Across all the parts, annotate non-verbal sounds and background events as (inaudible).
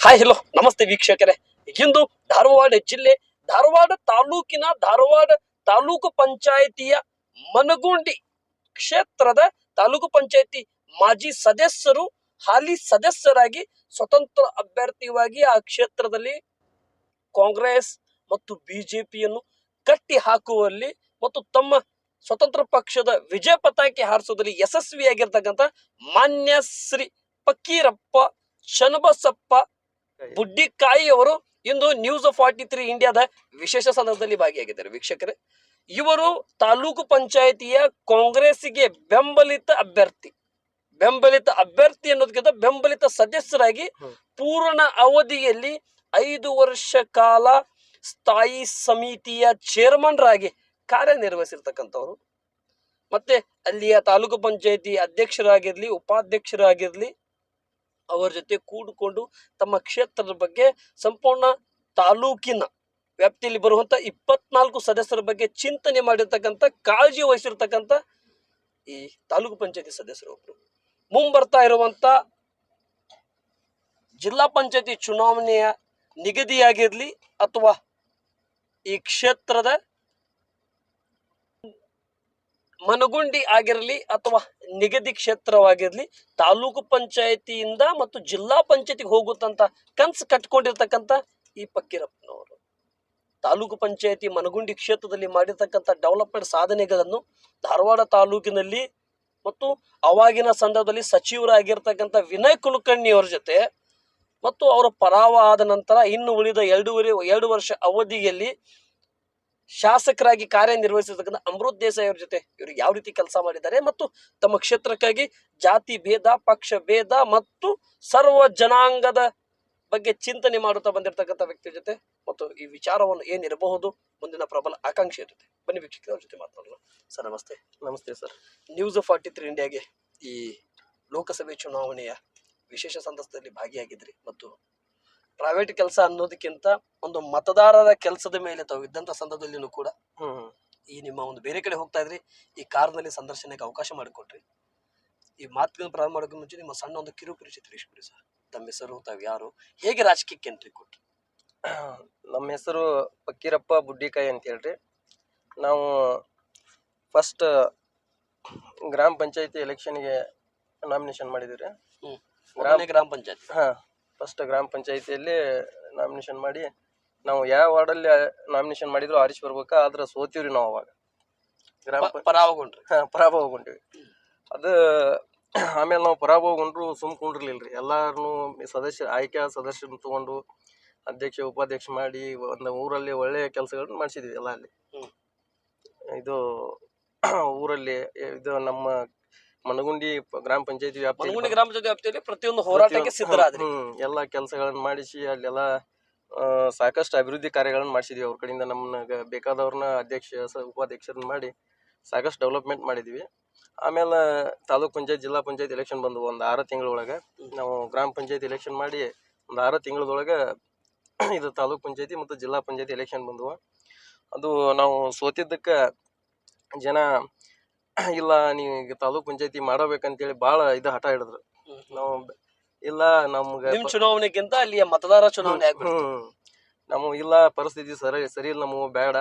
Hi hello ನಮಸ್ತೆ ವೀಕ್ಷಕರೇ. ಇಂದು ಧಾರವಾಡ ಜಿಲ್ಲೆ, ಧಾರವಾಡ ತಾಲೂಕಿನ ಧಾರವಾಡ ತಾಲೂಕು ಪಂಚಾಯಿತಿಯ ಮನಗುಂಡಿ ಕ್ಷೇತ್ರದ ತಾಲೂಕು ಪಂಚಾಯಿತಿ ಮಾಜಿ ಸದಸ್ಯರು, ಹಾಲಿ ಸದಸ್ಯರಾಗಿ ಸ್ವತಂತ್ರ ಅಭ್ಯರ್ಥಿಯಾಗಿ ಆ ಕ್ಷೇತ್ರದಲ್ಲಿ ಕಾಂಗ್ರೆಸ್ ಮತ್ತು ಬಿಜೆಪಿಯನ್ನು ಕಟ್ಟಿ ಹಾಕುವಲ್ಲಿ ಮತ್ತು ತಮ್ಮ ಸ್ವತಂತ್ರ ಪಕ್ಷದ ವಿಜಯ ಪತಾಕೆ ಹಾರಿಸುವುದರಲ್ಲಿ ಯಶಸ್ವಿಯಾಗಿರ್ತಕ್ಕಂಥ ಮಾನ್ಯ ಶ್ರೀ ಪಕ್ಕೀರಪ್ಪ ಶನಬಸಪ್ಪ ಬುಡ್ಡಿಕಾಯಿ ಅವರು ಇಂದು ನ್ಯೂಸ್ ಫಾರ್ಟಿ ತ್ರೀ ಇಂಡಿಯಾದ ವಿಶೇಷ ಸಂದರ್ಭದಲ್ಲಿ ಭಾಗಿಯಾಗಿದ್ದಾರೆ. ವೀಕ್ಷಕರೇ ಇವರು ತಾಲೂಕು ಪಂಚಾಯಿತಿಯ ಕಾಂಗ್ರೆಸ್ಗೆ ಬೆಂಬಲಿತ ಅಭ್ಯರ್ಥಿ. ಬೆಂಬಲಿತ ಅಭ್ಯರ್ಥಿ ಅನ್ನೋದಕ್ಕಿಂತ ಬೆಂಬಲಿತ ಸದಸ್ಯರಾಗಿ ಪೂರ್ಣ ಅವಧಿಯಲ್ಲಿ ಐದು ವರ್ಷ ಕಾಲ ಸ್ಥಾಯಿ ಸಮಿತಿಯ ಚೇರ್ಮನ್ರಾಗಿ ಕಾರ್ಯನಿರ್ವಹಿಸಿರ್ತಕ್ಕಂಥವ್ರು. ಮತ್ತೆ ಅಲ್ಲಿಯ ತಾಲೂಕು ಪಂಚಾಯಿತಿ ಅಧ್ಯಕ್ಷರಾಗಿರ್ಲಿ ಉಪಾಧ್ಯಕ್ಷರಾಗಿರ್ಲಿ ಅವರ ಜೊತೆ ಕೂಡಿಕೊಂಡು ತಮ್ಮ ಕ್ಷೇತ್ರದ ಬಗ್ಗೆ ಸಂಪೂರ್ಣ ತಾಲೂಕಿನ ವ್ಯಾಪ್ತಿಯಲ್ಲಿ ಬರುವಂತ ಇಪ್ಪತ್ನಾಲ್ಕು ಸದಸ್ಯರ ಬಗ್ಗೆ ಚಿಂತನೆ ಮಾಡಿರ್ತಕ್ಕಂಥ, ಕಾಳಜಿ ವಹಿಸಿರ್ತಕ್ಕಂಥ ಈ ತಾಲೂಕು ಪಂಚಾಯತಿ ಸದಸ್ಯರು ಒಬ್ರು. ಮುಂಬರ್ತಾ ಇರುವಂತ ಜಿಲ್ಲಾ ಪಂಚಾಯತಿ ಚುನಾವಣೆಯ ನಿಗದಿಯಾಗಿರಲಿ ಅಥವಾ ಈ ಕ್ಷೇತ್ರದ ಮನಗುಂಡಿ ಆಗಿರಲಿ ಅಥವಾ ನಿಗದಿ ಕ್ಷೇತ್ರವಾಗಿರಲಿ ತಾಲೂಕು ಪಂಚಾಯತಿಯಿಂದ ಮತ್ತು ಜಿಲ್ಲಾ ಪಂಚಾಯತಿಗೆ ಹೋಗುತ್ತಂತ ಕನ್ಸು ಕಟ್ಕೊಂಡಿರ್ತಕ್ಕಂಥ ಈ ಪಕ್ಕೀರಪ್ಪನವರು ತಾಲೂಕು ಪಂಚಾಯತಿ ಮನಗುಂಡಿ ಕ್ಷೇತ್ರದಲ್ಲಿ ಮಾಡಿರ್ತಕ್ಕಂಥ ಡೆವಲಪ್ಮೆಂಟ್ ಸಾಧನೆಗಳನ್ನು ಧಾರವಾಡ ತಾಲೂಕಿನಲ್ಲಿ ಮತ್ತು ಅವಾಗಿನ ಸಂದರ್ಭದಲ್ಲಿ ಸಚಿವರಾಗಿರ್ತಕ್ಕಂಥ ವಿನಯ್ ಕುಲಕರ್ಣಿ ಅವರ ಜೊತೆ ಮತ್ತು ಅವರ ಪರಾವ ಆದ ನಂತರ ಇನ್ನು ಉಳಿದ ಎರಡೂವರೆ ಎರಡು ವರ್ಷ ಅವಧಿಯಲ್ಲಿ ಶಾಸಕರಾಗಿ ಕಾರ್ಯನಿರ್ವಹಿಸಿರ್ತಕ್ಕಂಥ ಅಮೃತ್ ದೇಸಾಯಿ ಅವ್ರ ಜೊತೆ ಇವರು ಯಾವ ರೀತಿ ಕೆಲಸ ಮಾಡಿದ್ದಾರೆ ಮತ್ತು ತಮ್ಮ ಕ್ಷೇತ್ರಕ್ಕಾಗಿ ಜಾತಿ ಭೇದ ಪಕ್ಷ ಭೇದ ಮತ್ತು ಸರ್ವ ಜನಾಂಗದ ಬಗ್ಗೆ ಚಿಂತನೆ ಮಾಡುತ್ತಾ ಬಂದಿರತಕ್ಕಂಥ ವ್ಯಕ್ತಿ ಜೊತೆ ಮತ್ತು ಈ ವಿಚಾರವನ್ನು ಏನಿರಬಹುದು ಮುಂದಿನ ಪ್ರಬಲ ಆಕಾಂಕ್ಷೆ ಇರುತ್ತೆ ಬನ್ನಿ ವೀಕ್ಷಕರ ಅವ್ರ ಜೊತೆ ಮಾತಾಡೋಣ ಸರ್ ನಮಸ್ತೆ. ನಮಸ್ತೆ ಸರ್. ನ್ಯೂಸ್ ಫಾರ್ಟಿ ತ್ರೀ ಇಂಡಿಯಾಗೆ ಈ ಲೋಕಸಭೆ ಚುನಾವಣೆಯ ವಿಶೇಷ ಸಂದರ್ಭದಲ್ಲಿ ಭಾಗಿಯಾಗಿದ್ರಿ ಮತ್ತು ಪ್ರೈವೇಟ್ ಕೆಲಸ ಅನ್ನೋದಕ್ಕಿಂತ ಒಂದು ಮತದಾರರ ಕೆಲಸದ ಮೇಲೆ ತಾವು ಇದ್ದಂಥ ಸಂದರ್ಭದಲ್ಲಿನೂ ಕೂಡ ಈ ನಿಮ್ಮ ಒಂದು ಬೇರೆ ಕಡೆ ಹೋಗ್ತಾ ಇದ್ರಿ ಈ ಕಾರ್ನಲ್ಲಿ ಸಂದರ್ಶನಕ್ಕೆ ಅವಕಾಶ ಮಾಡಿಕೊಟ್ರಿ. ಈ ಮಾತುಗಳನ್ನು ಪ್ರಾರಂಭ ಮಾಡೋಕೆ ಮುಂಚೆ ನಿಮ್ಮ ಸಣ್ಣ ಒಂದು ಕಿರು ಪರಿಚಯ ತಿಳಿಸ್ಬಿಡಿ ಸರ್. ತಮ್ಮ ಹೆಸರು ತಾವು ಯಾರು ಹೇಗೆ ರಾಜಕೀಯಕ್ಕೆ ಎಂಟ್ರಿ ಕೊಟ್ರಿ? (clears throat) ನಮ್ಮ ಹೆಸರು ಫಕ್ಕೀರಪ್ಪ ಬುಡ್ಡಿಕಾಯಿ ಅಂತ ಹೇಳ್ರಿ. ನಾವು ಫಸ್ಟ್ ಗ್ರಾಮ ಪಂಚಾಯತಿ ಎಲೆಕ್ಷನ್ಗೆ ನಾಮಿನೇಷನ್ ಮಾಡಿದಿರಿ ಗ್ರಾಮ ಗ್ರಾಮ ಪಂಚಾಯತ್. ಹಾಂ. ಫಸ್ಟ್ ಗ್ರಾಮ ಪಂಚಾಯಿತಿಯಲ್ಲಿ ನಾಮಿನೇಷನ್ ಮಾಡಿ ನಾವು ಯಾವ ವಾರ್ಡಲ್ಲಿ ನಾಮಿನೇಷನ್ ಮಾಡಿದ್ರು ಆರಿಸಿ ಬರ್ಬೇಕಾ ಆದ್ರೆ ಸೋತೀವ್ರಿ ನಾವು ಅವಾಗ. ಗ್ರಾಮ ಪ ಪರಾವಗೊಂಡ್ರಿ ಹಾಂ ಪರಾಭವಗೊಂಡಿವಿ. ಅದು ಆಮೇಲೆ ನಾವು ಪರಾಭವಗೊಂಡ್ರು ಸುಮ್ ಕುಂಡ್ರಲಿಲ್ಲ ರೀ ಎಲ್ಲಾರನು ಸದಸ್ಯ ಆಯ್ಕೆ ಸದಸ್ಯರನ್ನ ತಗೊಂಡು ಅಧ್ಯಕ್ಷ ಉಪಾಧ್ಯಕ್ಷ ಮಾಡಿ ಒಂದು ಊರಲ್ಲಿ ಒಳ್ಳೆಯ ಕೆಲಸಗಳನ್ನ ಮಾಡಿಸಿದ್ವಿ ಎಲ್ಲ ಅಲ್ಲಿ. ಹ್ಮ್. ಇದು ಊರಲ್ಲಿ ಇದು ನಮ್ಮ ಮನಗುಂಡಿ ಪ- ಗ್ರಾಮ ಪಂಚಾಯತಿ ವ್ಯಾಪ್ತಿ ಮನಗುಂಡಿ ಗ್ರಾಮ ಪಂಚಾಯತಿ ವ್ಯಾಪ್ತಿಯಲ್ಲಿ ಪ್ರತಿಯೊಂದು ಹೋರಾಟಕ್ಕೆ ಸಿದ್ಧರಾದ್ರಿ. ಎಲ್ಲ ಕೆಲಸಗಳನ್ನ ಮಾಡಿಸಿ ಅಲ್ಲೆಲ್ಲ ಆ, ಸಾಕಷ್ಟು ಅಭಿವೃದ್ಧಿ ಕಾರ್ಯಗಳನ್ನ ಮಾಡಿಸಿದ್ವಿ. ಅವ್ರ ಕಡೆಯಿಂದ ನಮ್ಮನ್ನ ಬೇಕಾದವ್ರನ್ನ ಅಧ್ಯಕ್ಷ ಸ- ಉಪಾಧ್ಯಕ್ಷರನ್ನ ಮಾಡಿ ಸಾಕಷ್ಟು ಡೆವಲಪ್ಮೆಂಟ್ ಮಾಡಿದ್ವಿ. ಆಮೇಲೆ ತಾಲೂಕ್ ಪಂಚಾಯತ್ ಜಿಲ್ಲಾ ಪಂಚಾಯತ್ ಎಲೆಕ್ಷನ್ ಬಂದು ಒಂದು ಆರು ತಿಂಗಳೊಳಗೆ ನಾವು ಗ್ರಾಮ ಪಂಚಾಯತ್ ಎಲೆಕ್ಷನ್ ಮಾಡಿ ಒಂದು ಆರು ತಿಂಗಳದೊಳಗೆ (clears throat) ಇದು ತಾಲೂಕ್ ಪಂಚಾಯತಿ ಮತ್ತು ಜಿಲ್ಲಾ ಪಂಚಾಯತಿ ಎಲೆಕ್ಷನ್ ಬಂದವು. ಅದು ನಾವು ಸೋತಿದ್ದಕ್ಕೆ ಜನ ಇಲ್ಲ ನೀವು ತಾಲೂಕ್ ಪಂಚಾಯತಿ ಮಾಡಬೇಕಂತೇಳಿ ಭಾಳ ಇದು ಹಠ ಹಿಡಿದ್ರು. ನಾವು ಇಲ್ಲ ನಮ್ಗೆ ನಿಮ್ ಚುನಾವಣೆಗಿಂತ ಅಲ್ಲಿಯ ಮತದಾರ ಚುನಾವಣೆ ಆಗ್ಬಿಡ್ತು. ಹ್ಮ್. ಇಲ್ಲ ಪರಿಸ್ಥಿತಿ ಸರಿ ಸರಿ ಇಲ್ಲ ನಮಗೂ ಬೇಡ.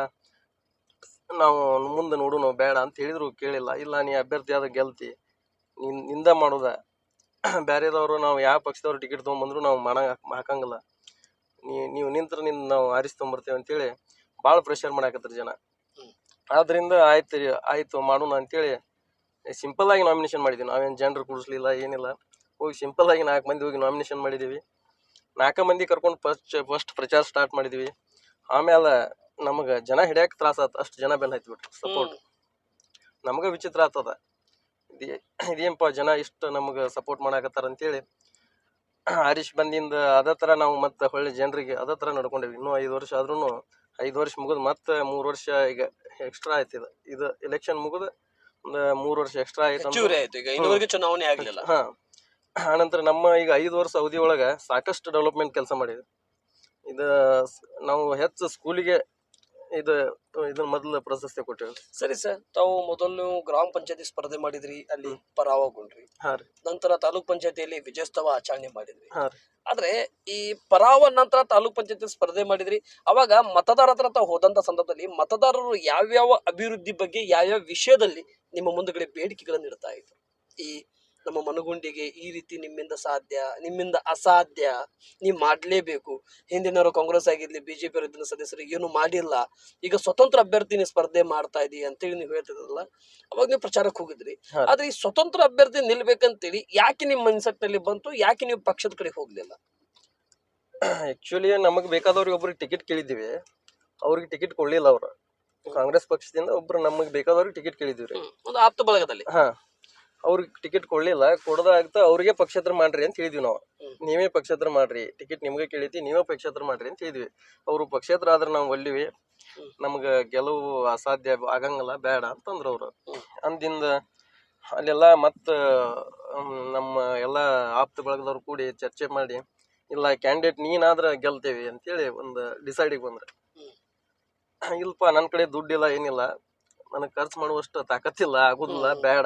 ನಾವು ಮುಂದೆ ನೋಡು ನಾವು ಬೇಡ ಅಂತ ಹೇಳಿದ್ರು ಕೇಳಿಲ್ಲ. ಇಲ್ಲ ನೀ ಅಭ್ಯರ್ಥಿ ಆದ ಗೆಲ್ತಿ. ನಿನ್ನಿಂದ ಮಾಡೋದ. ಬೇರೆದವರು ನಾವು ಯಾವ ಪಕ್ಷದವ್ರು ಟಿಕೆಟ್ ತೊಗೊಂಬಂದ್ರು ನಾವು ಮಾಡ ಹಾಕಂಗಿಲ್ಲ. ನೀ ನೀವು ನಿಂತ್ರ ನಿನ್ನ ನಾವು ಆರಿಸ್ಕೊಂಬರ್ತೇವೆ ಅಂತೇಳಿ ಭಾಳ ಪ್ರೆಷರ್ ಮಾಡಾಕತ್ತಾರೆ ಜನ. ಹ್ಮ್. ಆದ್ರಿಂದ ಆಯ್ತು ರೀ, ಆಯ್ತು ಮಾಡೋಣ ಅಂತೇಳಿ ಸಿಂಪಲ್ ಆಗಿ ನಾಮಿನೇಷನ್ ಮಾಡಿದ್ವಿ. ನಾವೇನು ಜನರು ಕೂಡಿಸ್ಲಿಲ್ಲ ಏನಿಲ್ಲ. ಹೋಗಿ ಸಿಂಪಲ್ ಆಗಿ ನಾಲ್ಕು ಮಂದಿ ಹೋಗಿ ನಾಮಿನೇಷನ್ ಮಾಡಿದ್ದೀವಿ ನಾಲ್ಕು ಮಂದಿ ಕರ್ಕೊಂಡು ಫಸ್ಟ್ ಫಸ್ಟ್ ಪ್ರಚಾರ ಸ್ಟಾರ್ಟ್ ಮಾಡಿದ್ವಿ. ಆಮೇಲೆ ನಮಗೆ ಜನ ಹಿಡಿಯಕ್ಕೆ ತ್ರಾಸ ಆತು, ಅಷ್ಟು ಜನ ಬೆನ್ನ ಹತ್ಬಿಟ್ರು ಸಪೋರ್ಟ್ ನಮಗೆ ವಿಚಿತ್ರ ಆಗ್ತದ ಇದೇ- ಇದೇನಪ್ಪ ಜನ ಇಷ್ಟು ನಮಗೆ ಸಪೋರ್ಟ್ ಮಾಡಾಕತ್ತಾರ ಅಂತೇಳಿ ಹರೀಶ್ ಬಂದಿಂದ ಅದೇ ಥರ ನಾವು ಮತ್ತೆ ಹೊಳ್ಳಿ ಜನರಿಗೆ ಅದೇ ಥರ ನಡ್ಕೊಂಡೇವಿ. ಇನ್ನೂ ಐದು ವರ್ಷ ಆದ್ರೂ ಐದು ವರ್ಷ ಮುಗಿದು ಮತ್ತೆ ಮೂರು ವರ್ಷ ಈಗ ಎಕ್ಸ್ಟ್ರಾ ಆಯ್ತು ಇದು. ಇದು ಎಲೆಕ್ಷನ್ ಮುಗಿದು ಒಂದು ಮೂರು ವರ್ಷ ಎಕ್ಸ್ಟ್ರಾ ಆಯ್ತು ಅಂದ್ರೆ- ಹೆಚ್ಚುವರಿ ಆಯ್ತು. ಈಗ ಇನ್ನೂವರೆಗೆ ಚುನಾವಣೆ ಆಗಲಿಲ್ಲ. ಹಾ. ಆನಂತರ ನಮ್ಮ ಈಗ ಐದು ವರ್ಷ ಅವಧಿ ಒಳಗ ಸಾಕಷ್ಟು ಡೆವಲಪ್ಮೆಂಟ್ ಕೆಲಸ ಮಾಡಿದ್ವಿ. ಇದು ಸ್- ನಾವು ಹೆಚ್ಚು ಸ್ಕೂಲಿಗೆ ಇದು ಇದನ್ನ ಮೊದಲ ಪ್ರಶಸ್ತಿ ಕೊಟ್ಟಿವಿ ಸರಿ ಸರ್ ತಾವು ಮೊದಲು ಗ್ರಾಮ ಪಂಚಾಯತಿ ಸ್ಪರ್ಧೆ ಮಾಡಿದ್ರಿ ಅಲ್ಲಿ ಪರಾವಗೊಂಡ್ರಿ. ಹಾ ರೀ. ನಂತರ ತಾಲೂಕ್ ಪಂಚಾಯತಿಯಲ್ಲಿ ವಿಜಯೋತ್ಸವ ಆಚರಣೆ ಮಾಡಿದ್ರಿ. ಹಾ ರೀ. ಆದ್ರೆ ಈ ಪರಾವ ನಂತರ ತಾಲೂಕ್ ಪಂಚಾಯತಿ ಸ್ಪರ್ಧೆ ಮಾಡಿದ್ರಿ ಅವಾಗ ಮತದಾರ ಹತ್ರ ತಾವು ಹೋದಂತ ಸಂದರ್ಭದಲ್ಲಿ ಮತದಾರರು ಯಾವ್ಯಾವ ಅಭಿವೃದ್ಧಿ ಬಗ್ಗೆ ಯಾವ್ಯಾವ ವಿಷಯದಲ್ಲಿ ನಿಮ್ಮ ಮುಂದುಗಡೆ ಬೇಡಿಕೆಗಳನ್ನು ಇಡ್ತಾ ಇದ್ರು? ಈ ನಮ್ಮ ಮನಗುಂಡಿಗೆ ಈ ರೀತಿ ನಿಮ್ಮಿಂದ ಸಾಧ್ಯ ನಿಮ್ಮಿಂದ ಅಸಾಧ್ಯ ನೀವು ಮಾಡಲೇಬೇಕು. ಹಿಂದಿನವರು ಕಾಂಗ್ರೆಸ್ ಆಗಿರ್ಲಿ ಬಿಜೆಪಿ ಇದ್ದ ಸದಸ್ಯರು ಏನು ಮಾಡಿಲ್ಲ. ಈಗ ಸ್ವತಂತ್ರ ಅಭ್ಯರ್ಥಿ ನೀವು ಸ್ಪರ್ಧೆ ಮಾಡ್ತಾ ಇದೀಯ ಅಂತೇಳಿ ನೀವು ಹೇಳ್ತಿದ್ರಲ್ಲ ಅವಾಗ ನೀವು ಪ್ರಚಾರಕ್ಕೆ ಹೋಗಿದ್ರಿ. ಆದ್ರೆ ಈ ಸ್ವತಂತ್ರ ಅಭ್ಯರ್ಥಿ ನಿಲ್ಬೇಕಂತೇಳಿ ಯಾಕೆ ನಿಮ್ಮ ಮನ್ಸೆಟ್ನಲ್ಲಿ ಬಂತು ಯಾಕೆ ನೀವು ಪಕ್ಷದ ಕಡೆ ಹೋಗ್ಲಿಲ್ಲ? ಆಕ್ಚುಲಿ ನಮಗೆ ಬೇಕಾದವ್ರಿಗೆ ಒಬ್ರಿಗೆ ಟಿಕೆಟ್ ಕೇಳಿದ್ದೀವಿ. ಅವ್ರಿಗೆ ಟಿಕೆಟ್ ಕೊಡ್ಲಿಲ್ಲ ಅವ್ರು. ಕಾಂಗ್ರೆಸ್ ಪಕ್ಷದಿಂದ ಒಬ್ರು ನಮಗೆ ಬೇಕಾದವ್ರಿಗೆ ಟಿಕೆಟ್ ಕೇಳಿದ್ವಿ. ಒಂದು ಆಪ್ತ ಬಳಗದಲ್ಲಿ. ಹಾ. ಅವ್ರಿಗೆ ಟಿಕೆಟ್ ಕೊಡ್ಲಿಲ್ಲ ಕೊಡದಾಗ್ತಾ ಅವ್ರಿಗೆ ಪಕ್ಷೇತರ ಮಾಡ್ರಿ ಅಂತ ಹೇಳಿದ್ವಿ ನಾವು. ನೀವೇ ಪಕ್ಷೇತರ ಮಾಡ್ರಿ ಟಿಕೆಟ್ ನಿಮ್ಗೆ ಕೇಳಿತಿ ನೀವೇ ಪಕ್ಷೇತರ ಮಾಡ್ರಿ ಅಂತ ಹೇಳಿದ್ವಿ. ಅವರು ಪಕ್ಷೇತರ ಆದ್ರೆ ನಾವು ಒಲ್ಲಿವಿ ನಮ್ಗೆ ಗೆಲುವು ಅಸಾಧ್ಯ ಆಗಂಗಿಲ್ಲ ಬೇಡ ಅಂತಂದ್ರು ಅವರು. ಅಂದಿಂದ ಅಲ್ಲೆಲ್ಲ ಮತ್ತ ನಮ್ಮ ಎಲ್ಲ ಆಪ್ತ ಬಳಗದವ್ರು ಕೂಡಿ ಚರ್ಚೆ ಮಾಡಿ ಇಲ್ಲ ಕ್ಯಾಂಡಿಡೇಟ್ ನೀನಾದ್ರೆ ಗೆಲ್ತೇವಿ ಅಂತೇಳಿ ಒಂದು ಡಿಸೈಡಿಗೆ ಬಂದ್ರೆ. ಇಲ್ಲಪ್ಪ ನನ್ನ ಕಡೆ ದುಡ್ಡಿಲ್ಲ ಏನಿಲ್ಲ. ನನಗೆ ಖರ್ಚು ಮಾಡುವಷ್ಟು ತಾಕತ್ತಿಲ್ಲ ಆಗುದಿಲ್ಲ. ಬೇಡ.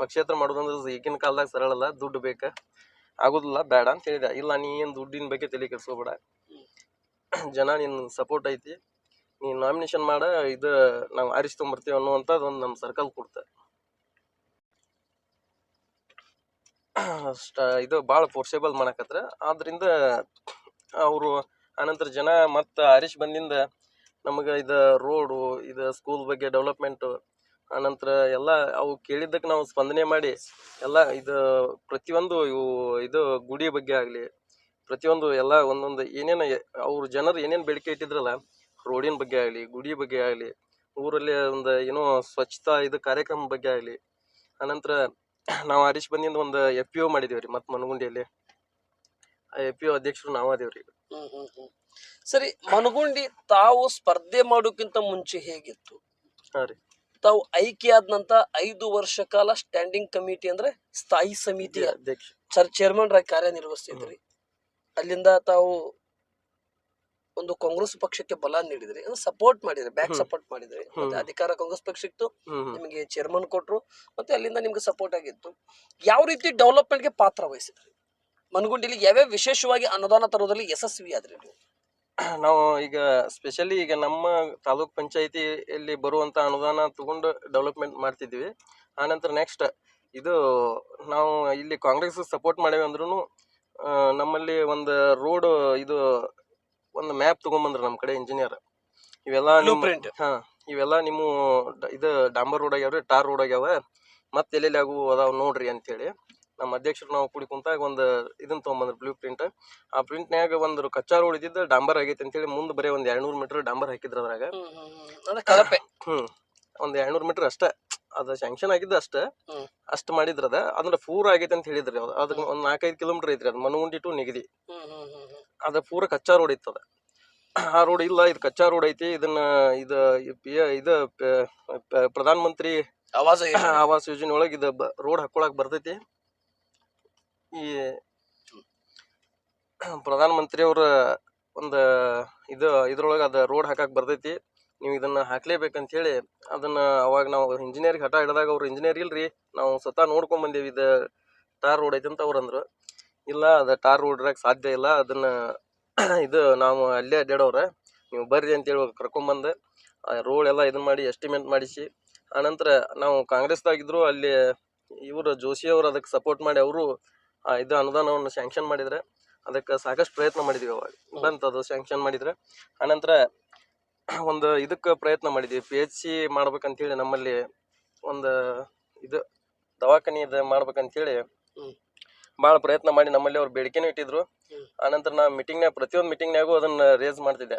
ಪಕ್ಷೇತರ ಮಾಡೋದಂದ್ರೆ ಈಗಿನ ಕಾಲದಾಗ ಸರಳಲ್ಲ ದುಡ್ಡು ಬೇಕ. ಆಗುದಿಲ್ಲ, ಬೇಡ ಅಂತ ಹೇಳಿದೆ. ಇಲ್ಲ, ನೀ ಏನು ದುಡ್ಡಿನ ಬಗ್ಗೆ ತಲೆ ಕೆಡಿಸ್ಕೋಬೇಡ. ಜನ ನಿನ್ ಸಪೋರ್ಟ್ ಐತಿ. ನೀ ನಾಮಿನೇಷನ್ ಮಾಡ, ಇದು ನಾವು ಆರಿಸ್ಕೊಂಬರ್ತೀವಿ ಅನ್ನುವಂಥದ್ದು ಒಂದು ನಮ್ಮ ಸರ್ಕಲ್ ಕೊಡ್ತ. ಅಷ್ಟ, ಇದು ಭಾಳ ಫೋರ್ಸೇಬಲ್ ಮಾಡಕತ್ರ. ಆದ್ರಿಂದ ಅವರು ಆನಂತರ ಜನ ಮತ್ತು ಆರಿಸಿ ಬಂದಿಂದ ನಮಗೆ ಇದು ರೋಡು ಇದು ಸ್ಕೂಲ್ ಬಗ್ಗೆ ಡೆವಲಪ್ಮೆಂಟು ಆನಂತರ ಎಲ್ಲ ಅವು ಕೇಳಿದ್ದಕ್ಕೆ ನಾವು ಸ್ಪಂದನೆ ಮಾಡಿ ಎಲ್ಲ ಇದು ಪ್ರತಿಯೊಂದು ಇವು ಇದು ಗುಡಿ ಬಗ್ಗೆ ಆಗಲಿ ಪ್ರತಿಯೊಂದು ಎಲ್ಲ ಒಂದೊಂದು ಏನೇನು ಅವ್ರ ಜನರು ಏನೇನು ಬೇಡಿಕೆ ಇಟ್ಟಿದ್ರಲ್ಲ ರೋಡಿನ ಬಗ್ಗೆ ಆಗಲಿ ಗುಡಿ ಬಗ್ಗೆ ಆಗಲಿ ಊರಲ್ಲಿ ಒಂದು ಏನೋ ಸ್ವಚ್ಛತಾ ಇದು ಕಾರ್ಯಕ್ರಮ ಬಗ್ಗೆ ಆಗಲಿ ಆನಂತರ ನಾವು ಹರೀಶ್ ಬಂದಿಂದ ಒಂದು ಎಫ್ ಪಿ ಒ ಮಾಡಿದೇವೆ ರೀ ಮತ್ತು ಮನಗುಂಡಿಯಲ್ಲಿ. ಆ ಎಫ್ ಪಿ ಒ ಅಧ್ಯಕ್ಷರು ನಾವು ಅದೇವ್ರಿ. ಸರಿ ಮನಗುಂಡಿ ತಾವು ಸ್ಪರ್ಧೆ ಮಾಡೋಕ್ಕಿಂತ ಮುಂಚೆ ಹೇಗಿತ್ತು? ಹಾಂ ರೀ. ತಾವು ಆಯ್ಕೆ ಆದ ನಂತರ ಐದು ವರ್ಷ ಕಾಲ ಸ್ಟ್ಯಾಂಡಿಂಗ್ ಕಮಿಟಿ ಅಂದ್ರೆ ಸ್ಥಾಯಿ ಸಮಿತಿ ಅಧ್ಯಕ್ಷ ಸರ್ ಚೇರ್ಮನ್ ರಾಗಿ ಕಾರ್ಯನಿರ್ವಹಿಸ್ತಿದ್ರಿ. ಅಲ್ಲಿಂದ ತಾವು ಒಂದು ಕಾಂಗ್ರೆಸ್ ಪಕ್ಷಕ್ಕೆ ಬಲ ನೀಡಿದ್ರಿ. ಸಪೋರ್ಟ್ ಮಾಡಿದ್ರಿ ಬ್ಯಾಕ್ ಸಪೋರ್ಟ್ ಮಾಡಿದ್ರಿ. ಮತ್ತೆ ಅಧಿಕಾರ ಕಾಂಗ್ರೆಸ್ ಹ್ಮ್ ಹ್ಮ್. ನಿಮಗೆ ಚೇರ್ಮನ್ ಕೊಟ್ರು. ಮತ್ತೆ ಅಲ್ಲಿಂದ ನಿಮ್ಗೆ ಸಪೋರ್ಟ್ ಆಗಿತ್ತು. ಯಾವ ರೀತಿ ಡೆವಲಪ್ಮೆಂಟ್ಗೆ ಪಾತ್ರ ವಹಿಸಿದ್ರಿ? ಮನಗುಂಡಿಲಿ ಯಾವ್ಯಾವ ವಿಶೇಷವಾಗಿ ಅನುದಾನ ತರೋದ್ರಲ್ಲಿ ಯಶಸ್ವಿ ಆದ್ರಿ ನೀವು? (clears throat) ನಾವು ಈಗ ಸ್ಪೆಷಲಿ ಈಗ ನಮ್ಮ ತಾಲೂಕ್ ಪಂಚಾಯಿತಿಯಲ್ಲಿ ಬರುವಂತ ಅನುದಾನ ತಗೊಂಡು ಡೆವಲಪ್ಮೆಂಟ್ ಮಾಡ್ತಿದ್ವಿ ಆನಂತರ ನೆಕ್ಸ್ಟ್ ಇದು ನಾವು ಇಲ್ಲಿ ಕಾಂಗ್ರೆಸ್ ಸಪೋರ್ಟ್ ಮಾಡೇವಿ ಅಂದ್ರೂ ನಮ್ಮಲ್ಲಿ ಒಂದು ರೋಡ್ ಇದು ಒಂದು ಮ್ಯಾಪ್ ತಗೊಂಬಂದ್ರು ನಮ್ಮ ಕಡೆ ಇಂಜಿನಿಯರ್ ಇವೆಲ್ಲ ನಿಮ್ಮ-. ಹಾ ಇವೆಲ್ಲ ನಿಮ್ಮ ಇದು ಡಾಂಬರ್ ರೋಡ್ ಆಗ್ಯಾವ್ರಿ ಟಾರ್ ರೋಡ್ ಆಗ್ಯಾವ. ಮತ್ತೆ ಎಲ್ಲೆಲ್ಲಿ ಆಗು ಅದಾವ ನೋಡ್ರಿ ಅಂತೇಳಿ. ನಮ್ಮ ಅಧ್ಯಕ್ಷರು ನಾವು ಕೂಡಿ ಕುಂತಾಗ ಒಂದು ಇದನ್ನ ತೊಗೊಂಬಂದ್ರು ಬ್ಲೂ ಪ್ರಿಂಟ್ ಆ ಪ್ರಿಂಟ್ನ್ಯಾಗ ಒಂದು ಕಚ್ಚಾ ರೋಡ್ ಇದ್ದಿದ್ದು ಡಾಂಬರ್ ಆಗೈತೆ ಅಂತೇಳಿ ಮುಂದೆ ಬರೀ ಒಂದು ಎರಡ್ನೂರು ಮೀಟರ್ ಡಾಂಬರ್ ಹಾಕಿದ್ರು ಅದ್ರಾಗ. ಅಂದ್ರೆ ಕಳಪೆ. ಹ್ಮ್. ಒಂದ್ ಎರಡ್ನೂರು ಮೀಟರ್ ಅಷ್ಟೇ. ಅದು ಸ್ಯಾಂಕ್ಷನ್ ಆಗಿದ್ದು ಅಷ್ಟೇ. ಅಷ್ಟು ಮಾಡಿದ್ರದ ಅಂದ್ರೆ ಪೂರ ಆಗೈತೆ ಅಂತ ಹೇಳಿದ್ರಿ ಅದು ಅದಕ್ಕೆ ಒಂದ್ ನಾಲ್ಕೈದು ಕಿಲೋಮೀಟರ್ ಐತ್ರಿ ಅದು. ಮನಗುಂಡಿ ಟು ನಿಗದಿ. ಅದು ಪೂರ ಕಚ್ಚಾ ರೋಡ್ ಇತ್ತು ಅದ. ಆ ರೋಡ್ ಇಲ್ಲ ಇದು ಕಚ್ಚಾ ರೋಡ್ ಐತಿ. ಇದನ್ನ ಇದು ಇದು ಪ್ರಧಾನ ಮಂತ್ರಿ ಆವಾಸ ಆವಾಸ್ ಯೋಜನೆ. ಒಳಗೆ ಇದು ರೋಡ್ ಹಾಕೊಳಕ್ ಬರ್ತೈತಿ. ಈ (clears throat) ಪ್ರಧಾನ ಮಂತ್ರಿ ಅವ್ರ ಒಂದು ಇದು ಇದ್ರೊಳಗೆ ಅದ ರೋಡ್ ಹಾಕಕ್ಕೆ ಬರ್ತೈತಿ. ನೀವು ಇದನ್ನ ಹಾಕ್ಲೇಬೇಕಂತ ಹೇಳಿ ಅದನ್ನ ಅವಾಗ ನಾವು ಇಂಜಿನಿಯರ್ ಹಠ ಹಿಡಿದಾಗ ಅವ್ರು ಇಂಜಿನಿಯರ್ ಇಲ್ರಿ ನಾವು ಸ್ವತಃ ನೋಡ್ಕೊಂಡ್ ಬಂದೇವಿ ಇದು ಟಾರ್ ರೋಡ್ ಐತಿ ಅಂತ ಅವ್ರು ಅಂದ್ರು. ಇಲ್ಲ ಅದ ಟಾರ್ ರೋಡ್ ಇರಕ್ ಸಾಧ್ಯ ಇಲ್ಲ ಅದನ್ನ (clears throat) ಇದು ನಾವು ಅಲ್ಲೇ ಅಡ್ಡಾಡವ್ರ ನೀವು ಬರ್ರಿ ಅಂತೇಳಿ ಕರ್ಕೊಂಬಂದು ರೋಡ್ ಎಲ್ಲ ಇದನ್ನ ಮಾಡಿ ಎಸ್ಟಿಮೇಟ್ ಮಾಡಿಸಿ. ಆನಂತರ ನಾವು ಕಾಂಗ್ರೆಸ್ದಾಗಿದ್ರು ಅಲ್ಲಿ ಇವರು ಜೋಶಿ ಅವರು ಅದಕ್ಕೆ ಸಪೋರ್ಟ್ ಮಾಡಿ ಅವರು ಇದು ಅನುದಾನವನ್ನು ಸ್ಯಾಂಕ್ಷನ್ ಮಾಡಿದ್ರೆ ಅದಕ್ಕೆ ಸಾಕಷ್ಟು ಪ್ರಯತ್ನ ಮಾಡಿದ್ವಿ ಅವಾಗ ಬಂತು ಅದು ಸ್ಯಾಂಕ್ಷನ್ ಮಾಡಿದ್ರೆ ಆನಂತರ ಒಂದು ಇದಕ್ಕೆ ಪ್ರಯತ್ನ ಮಾಡಿದ್ವಿ ಪಿ ಎಚ್ ಸಿ ಮಾಡ್ಬೇಕಂತೇಳಿ ನಮ್ಮಲ್ಲಿ ಒಂದು ಇದು ದವಾಖಾನೆ ಇದು ಮಾಡ್ಬೇಕಂತೇಳಿ. ಭಾಳ ಪ್ರಯತ್ನ ಮಾಡಿ ನಮ್ಮಲ್ಲಿ ಅವ್ರು ಬೇಡಿಕೆನೂ ಇಟ್ಟಿದ್ರು. ಆನಂತರ ನಾವು ಮೀಟಿಂಗ್ನಾಗ ಪ್ರತಿಯೊಂದು ಮೀಟಿಂಗ್ನಾಗೂ ಅದನ್ನ ರೇಸ್ ಮಾಡ್ತಿದ್ದೆ.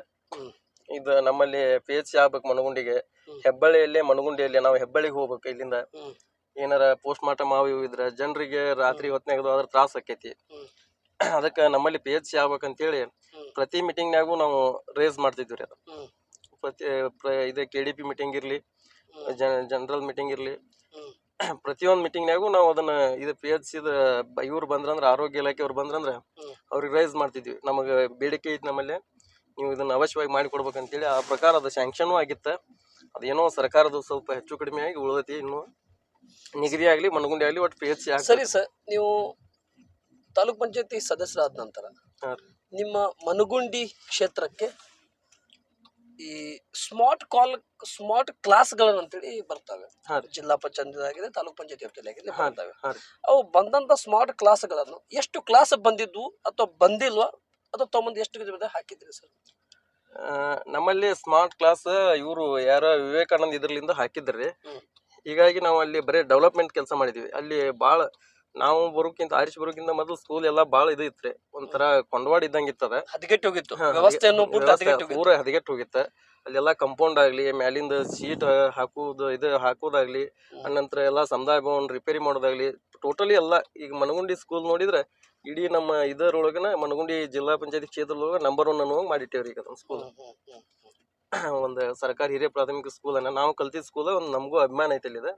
ಇದು ನಮ್ಮಲ್ಲಿ ಪಿ ಎಚ್ ಸಿ ಆಗ್ಬೇಕು ಮನಗುಂಡಿಗೆ. ಹೆಬ್ಬಳ್ಳಿಯಲ್ಲಿ ಮನಗುಂಡಿಯಲ್ಲಿ ನಾವು ಹೆಬ್ಬಳ್ಳಿಗೆ ಹೋಗ್ಬೇಕು ಇಲ್ಲಿಂದ. ಏನಾರ ಪೋಸ್ಟ್ ಮಾರ್ಟಮ್ ಅವು ಇವು ಇದ್ರೆ ಜನರಿಗೆ ರಾತ್ರಿ ಹೊತ್ನಾಗ ಅದ್ರ ತ್ರಾಸ ಆಕೈತಿ. ಅದಕ್ಕೆ ನಮ್ಮಲ್ಲಿ ಪಿ ಎಚ್ ಸಿ ಆಗ್ಬೇಕಂತೇಳಿ. ಪ್ರತಿ ಮೀಟಿಂಗ್ನಾಗೂ ನಾವು ರೇಸ್ ಮಾಡ್ತಿದ್ವಿ ರೀ ಅದು. ಪ್ರತಿ ಪ್ರ- ಇದು ಕೆ ಡಿ ಪಿ ಮೀಟಿಂಗ್ ಇರಲಿ ಜನರಲ್ ಮೀಟಿಂಗ್ ಇರಲಿ. ಪ್ರತಿಯೊಂದು ಮೀಟಿಂಗ್ನಾಗೂ ನಾವು ಅದನ್ನ ಇದು ಪಿ ಎಚ್ ಸಿದ ಇವ್ರು ಬಂದ್ರಂದ್ರೆ ಆರೋಗ್ಯ ಇಲಾಖೆ ಅವ್ರು ಬಂದ್ರಂದ್ರೆ. ಅವ್ರಿಗೆ ರೈಸ್ ಮಾಡ್ತಿದ್ವಿ. ನಮಗೆ ಬೇಡಿಕೆ ಐತಿ ನಮ್ಮಲ್ಲಿ. ನೀವು ಇದನ್ನ ಅವಶ್ಯವಾಗಿ ಮಾಡಿ ಕೊಡ್ಬೇಕಂತೇಳಿ ಆ ಪ್ರಕಾರ ಅದು ಸ್ಯಾಂಕ್ಷನ್ ಆಗಿತ್ತು. ಅದೇನೋ ಸರ್ಕಾರದ ಸ್ವಲ್ಪ ಹೆಚ್ಚು ಕಡಿಮೆ ಆಗಿ ಉಳಿದೈತಿ ಇನ್ನು. ನಿಗದಿ ಆಗಲಿ ಮನಗುಂಡಿ ಆಗಲಿ ಒಟ್ಟು ಪಿ ಎಚ್ ಸಿ ಸರಿ ಸರ್ ನೀವು ತಾಲೂಕ್ ಪಂಚಾಯತಿ ಸದಸ್ಯರಾದ ನಂತರ ನಿಮ್ಮ ಮನಗುಂಡಿ ಕ್ಷೇತ್ರಕ್ಕೆ ಈ ಸ್ಮಾರ್ಟ್ ಕಾಲ್ ಸ್ಮಾರ್ಟ್ ಕ್ಲಾಸ್ಗಳನ್ನು ಅಂತೇಳಿ ಬರ್ತವೆ. ಜಿಲ್ಲಾ ಪಂಚಾಯತ್ ಆಗಿದೆ ತಾಲೂಕ್ ಪಂಚಾಯತಿ ವ್ಯಾಪ್ತಿಯಲ್ಲಿ ಬರ್ತವೆ. ಅವು ಬಂದಂತ ಸ್ಮಾರ್ಟ್ ಕ್ಲಾಸ್ಗಳನ್ನು ಎಷ್ಟು ಕ್ಲಾಸ್ ಬಂದಿದ್ವು ಅಥವಾ ಬಂದಿಲ್ವಾ ಅಥವಾ ತಗೊಂಬಂದು ಎಷ್ಟು ವಿಧ ಹಾಕಿದ್ರಿ ಸರ್? ನಮ್ಮಲ್ಲಿ ಸ್ಮಾರ್ಟ್ ಕ್ಲಾಸ್ ಇವರು ಯಾರ ವಿವೇಕಾನಂದ ಇದ್ರಲಿಂದ ಹಾಕಿದ್ರಿ. ಹೀಗಾಗಿ ನಾವು ಅಲ್ಲಿ ಬರೀ ಡೆವಲಪ್ಮೆಂಟ್ ಕೆಲಸ ಮಾಡಿದ್ವಿ. ಅಲ್ಲಿ ಭಾಳ ನಾವು ಬರೋಕ್ಕಿಂತ ಆರಿಸಿ ಬರೋಕ್ಕಿಂತ ಮೊದಲು ಸ್ಕೂಲ್ ಎಲ್ಲ ಭಾಳ ಇದು ಇತ್ರಿ. ಒಂಥರ ಕೊಂಡವಾಡ ಇದ್ದಂಗೆ ಇತ್ತದ. ಹದಗೆಟ್ಟು ಹೋಗಿತ್ತು. ವ್ಯವಸ್ಥೆಯನ್ನು ಪೂರ ಹದಗೆಟ್ಟು ಹೋಗಿತ್ತ. ಅಲ್ಲೆಲ್ಲ ಕಂಪೌಂಡ್ ಆಗಲಿ ಮ್ಯಾಲಿಂದ ಸೀಟ್ ಹಾಕುವುದು ಇದು ಹಾಕೋದಾಗ್ಲಿ ಅನಂತರ ಎಲ್ಲ ಸಮುದಾಯ ಭವನ ರಿಪೇರಿ ಮಾಡೋದಾಗ್ಲಿ ಟೋಟಲಿ ಎಲ್ಲ ಈಗ ಮನಗುಂಡಿ ಸ್ಕೂಲ್ ನೋಡಿದ್ರೆ ಇಡೀ ನಮ್ಮ ಇದರೊಳಗನ ಮನಗುಂಡಿ ಜಿಲ್ಲಾ ಪಂಚಾಯತಿ ಕ್ಷೇತ್ರದೊಳಗೆ ನಂಬರ್ ಒನ್ ಅನ್ನೋ ಮಾಡಿಟ್ಟೇವ್ರಿ ಈಗ ಸ್ಕೂಲ್. (coughs) ಒಂದು ಸರ್ಕಾರಿ ಹಿರಿಯ ಪ್ರಾಥಮಿಕ ಸ್ಕೂಲ್ ಅನ್ನ ನಾವು ಕಲ್ತಿದ್ ಸ್ಕೂಲ್ ಒಂದು ನಮಗೂ ಅಭಿಮಾನ ಐತೆ ಇಲ್ಲಿದೆ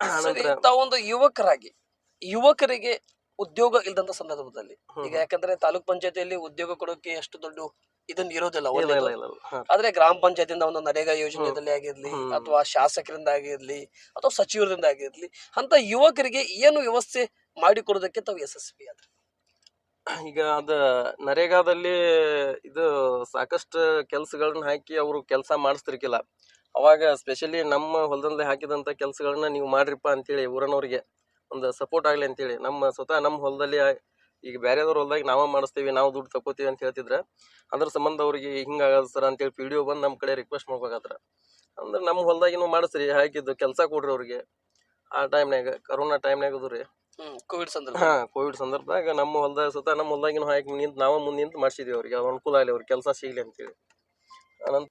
(coughs) ಒಂದು ಯುವಕರಾಗಿ ಯುವಕರಿಗೆ ಉದ್ಯೋಗ ಇಲ್ದಂತ ಸಂದರ್ಭದಲ್ಲಿ ಈಗ ಯಾಕಂದ್ರೆ ತಾಲೂಕ್ ಪಂಚಾಯತಿಯಲ್ಲಿ ಉದ್ಯೋಗ ಕೊಡೋಕೆ ಎಷ್ಟು ದೊಡ್ಡ ಇದನ್ನ ಇರೋದಿಲ್ಲ. ಆದ್ರೆ ಗ್ರಾಮ ಪಂಚಾಯತಿಯಿಂದ ಒಂದು ನರೇಗಾ ಯೋಜನೆಯಲ್ಲಿ ಆಗಿರ್ಲಿ. ಅಥವಾ ಶಾಸಕರಿಂದ ಆಗಿರ್ಲಿ ಅಥವಾ ಸಚಿವರಿಂದ ಆಗಿರ್ಲಿ ಅಂತ ಯುವಕರಿಗೆ ಏನು ವ್ಯವಸ್ಥೆ ಮಾಡಿಕೊಡೋದಕ್ಕೆ ತಾವು ಯಶಸ್ವಿ ಆದ್ರಿ ಈಗ ಅದು ನರೇಗಾದಲ್ಲಿ ಇದು ಸಾಕಷ್ಟು ಕೆಲಸಗಳನ್ನ ಹಾಕಿ ಅವರು ಕೆಲಸ ಮಾಡಿಸ್ತಿರ್ಕಿಲ್ಲ. ಅವಾಗ ಸ್ಪೆಷಲಿ ನಮ್ಮ ಹೊಲದಲ್ಲಿ ಹಾಕಿದಂತ ಕೆಲಸಗಳನ್ನ ನೀವು ಮಾಡ್ರಿಪ್ಪ ಅಂತೇಳಿ ಊರನವ್ರಿಗೆ. ಒಂದು ಸಪೋರ್ಟ್ ಆಗಲಿ ಅಂತೇಳಿ. ನಮ್ಮ ಸ್ವತಃ ನಮ್ಮ ಹೊಲದಲ್ಲಿ ಈಗ ಬೇರೆದವ್ರ ಹೊಲದಾಗ ನಾವೇ ಮಾಡಿಸ್ತೀವಿ, ನಾವು ದುಡ್ಡು ತಗೋತೀವಿ ಅಂತ ಹೇಳ್ತಿದ್ರೆ. ಅದ್ರ ಸಂಬಂಧ ಅವ್ರಿಗೆ ಹಿಂಗಾಗದ ಸರ್ ಅಂತೇಳಿ ಪಿ ಡಿ ಒ ಬಂದು ನಮ್ಮ ಕಡೆ ರಿಕ್ವೆಸ್ಟ್ ಮಾಡ್ಬೇಕಾದ್ರೆ. ಅಂದ್ರೆ ನಮ್ಮ ಹೊಲದಾಗಿನೂ ಮಾಡಿಸ್ರಿ, ಹಾಕಿದ್ದು ಕೆಲಸ ಕೊಡ್ರಿ ಅವ್ರಿಗೆ. ಆ ಟೈಮ್ನಾಗ ಕರೋನಾ ಟೈಮ್ನಾಗ ಅದು ರೀ. ಕೋವಿಡ್ ಸಂದರ್ಭ. ಹಾ ಕೋವಿಡ್ ಸಂದರ್ಭದಾಗ ನಮ್ಮ ಹೊಲದಾಗ ಸುತ್ತ ನಮ್ಮ ಹೊಲದಾಗಿನ ಹಾಕಿ ನಿಂತು ನಾವ ಮುಂದೆ ನಿಂತು ಮಾಡಿಸಿದ್ವಿ ಅವ್ರಿಗೆ. ಅದು ಅನುಕೂಲ ಆಗಲಿ ಅವ್ರಿಗೆ ಕೆಲಸ ಸಿಗ್ಲಿ ಅಂತೇಳಿ. ಅನಂತ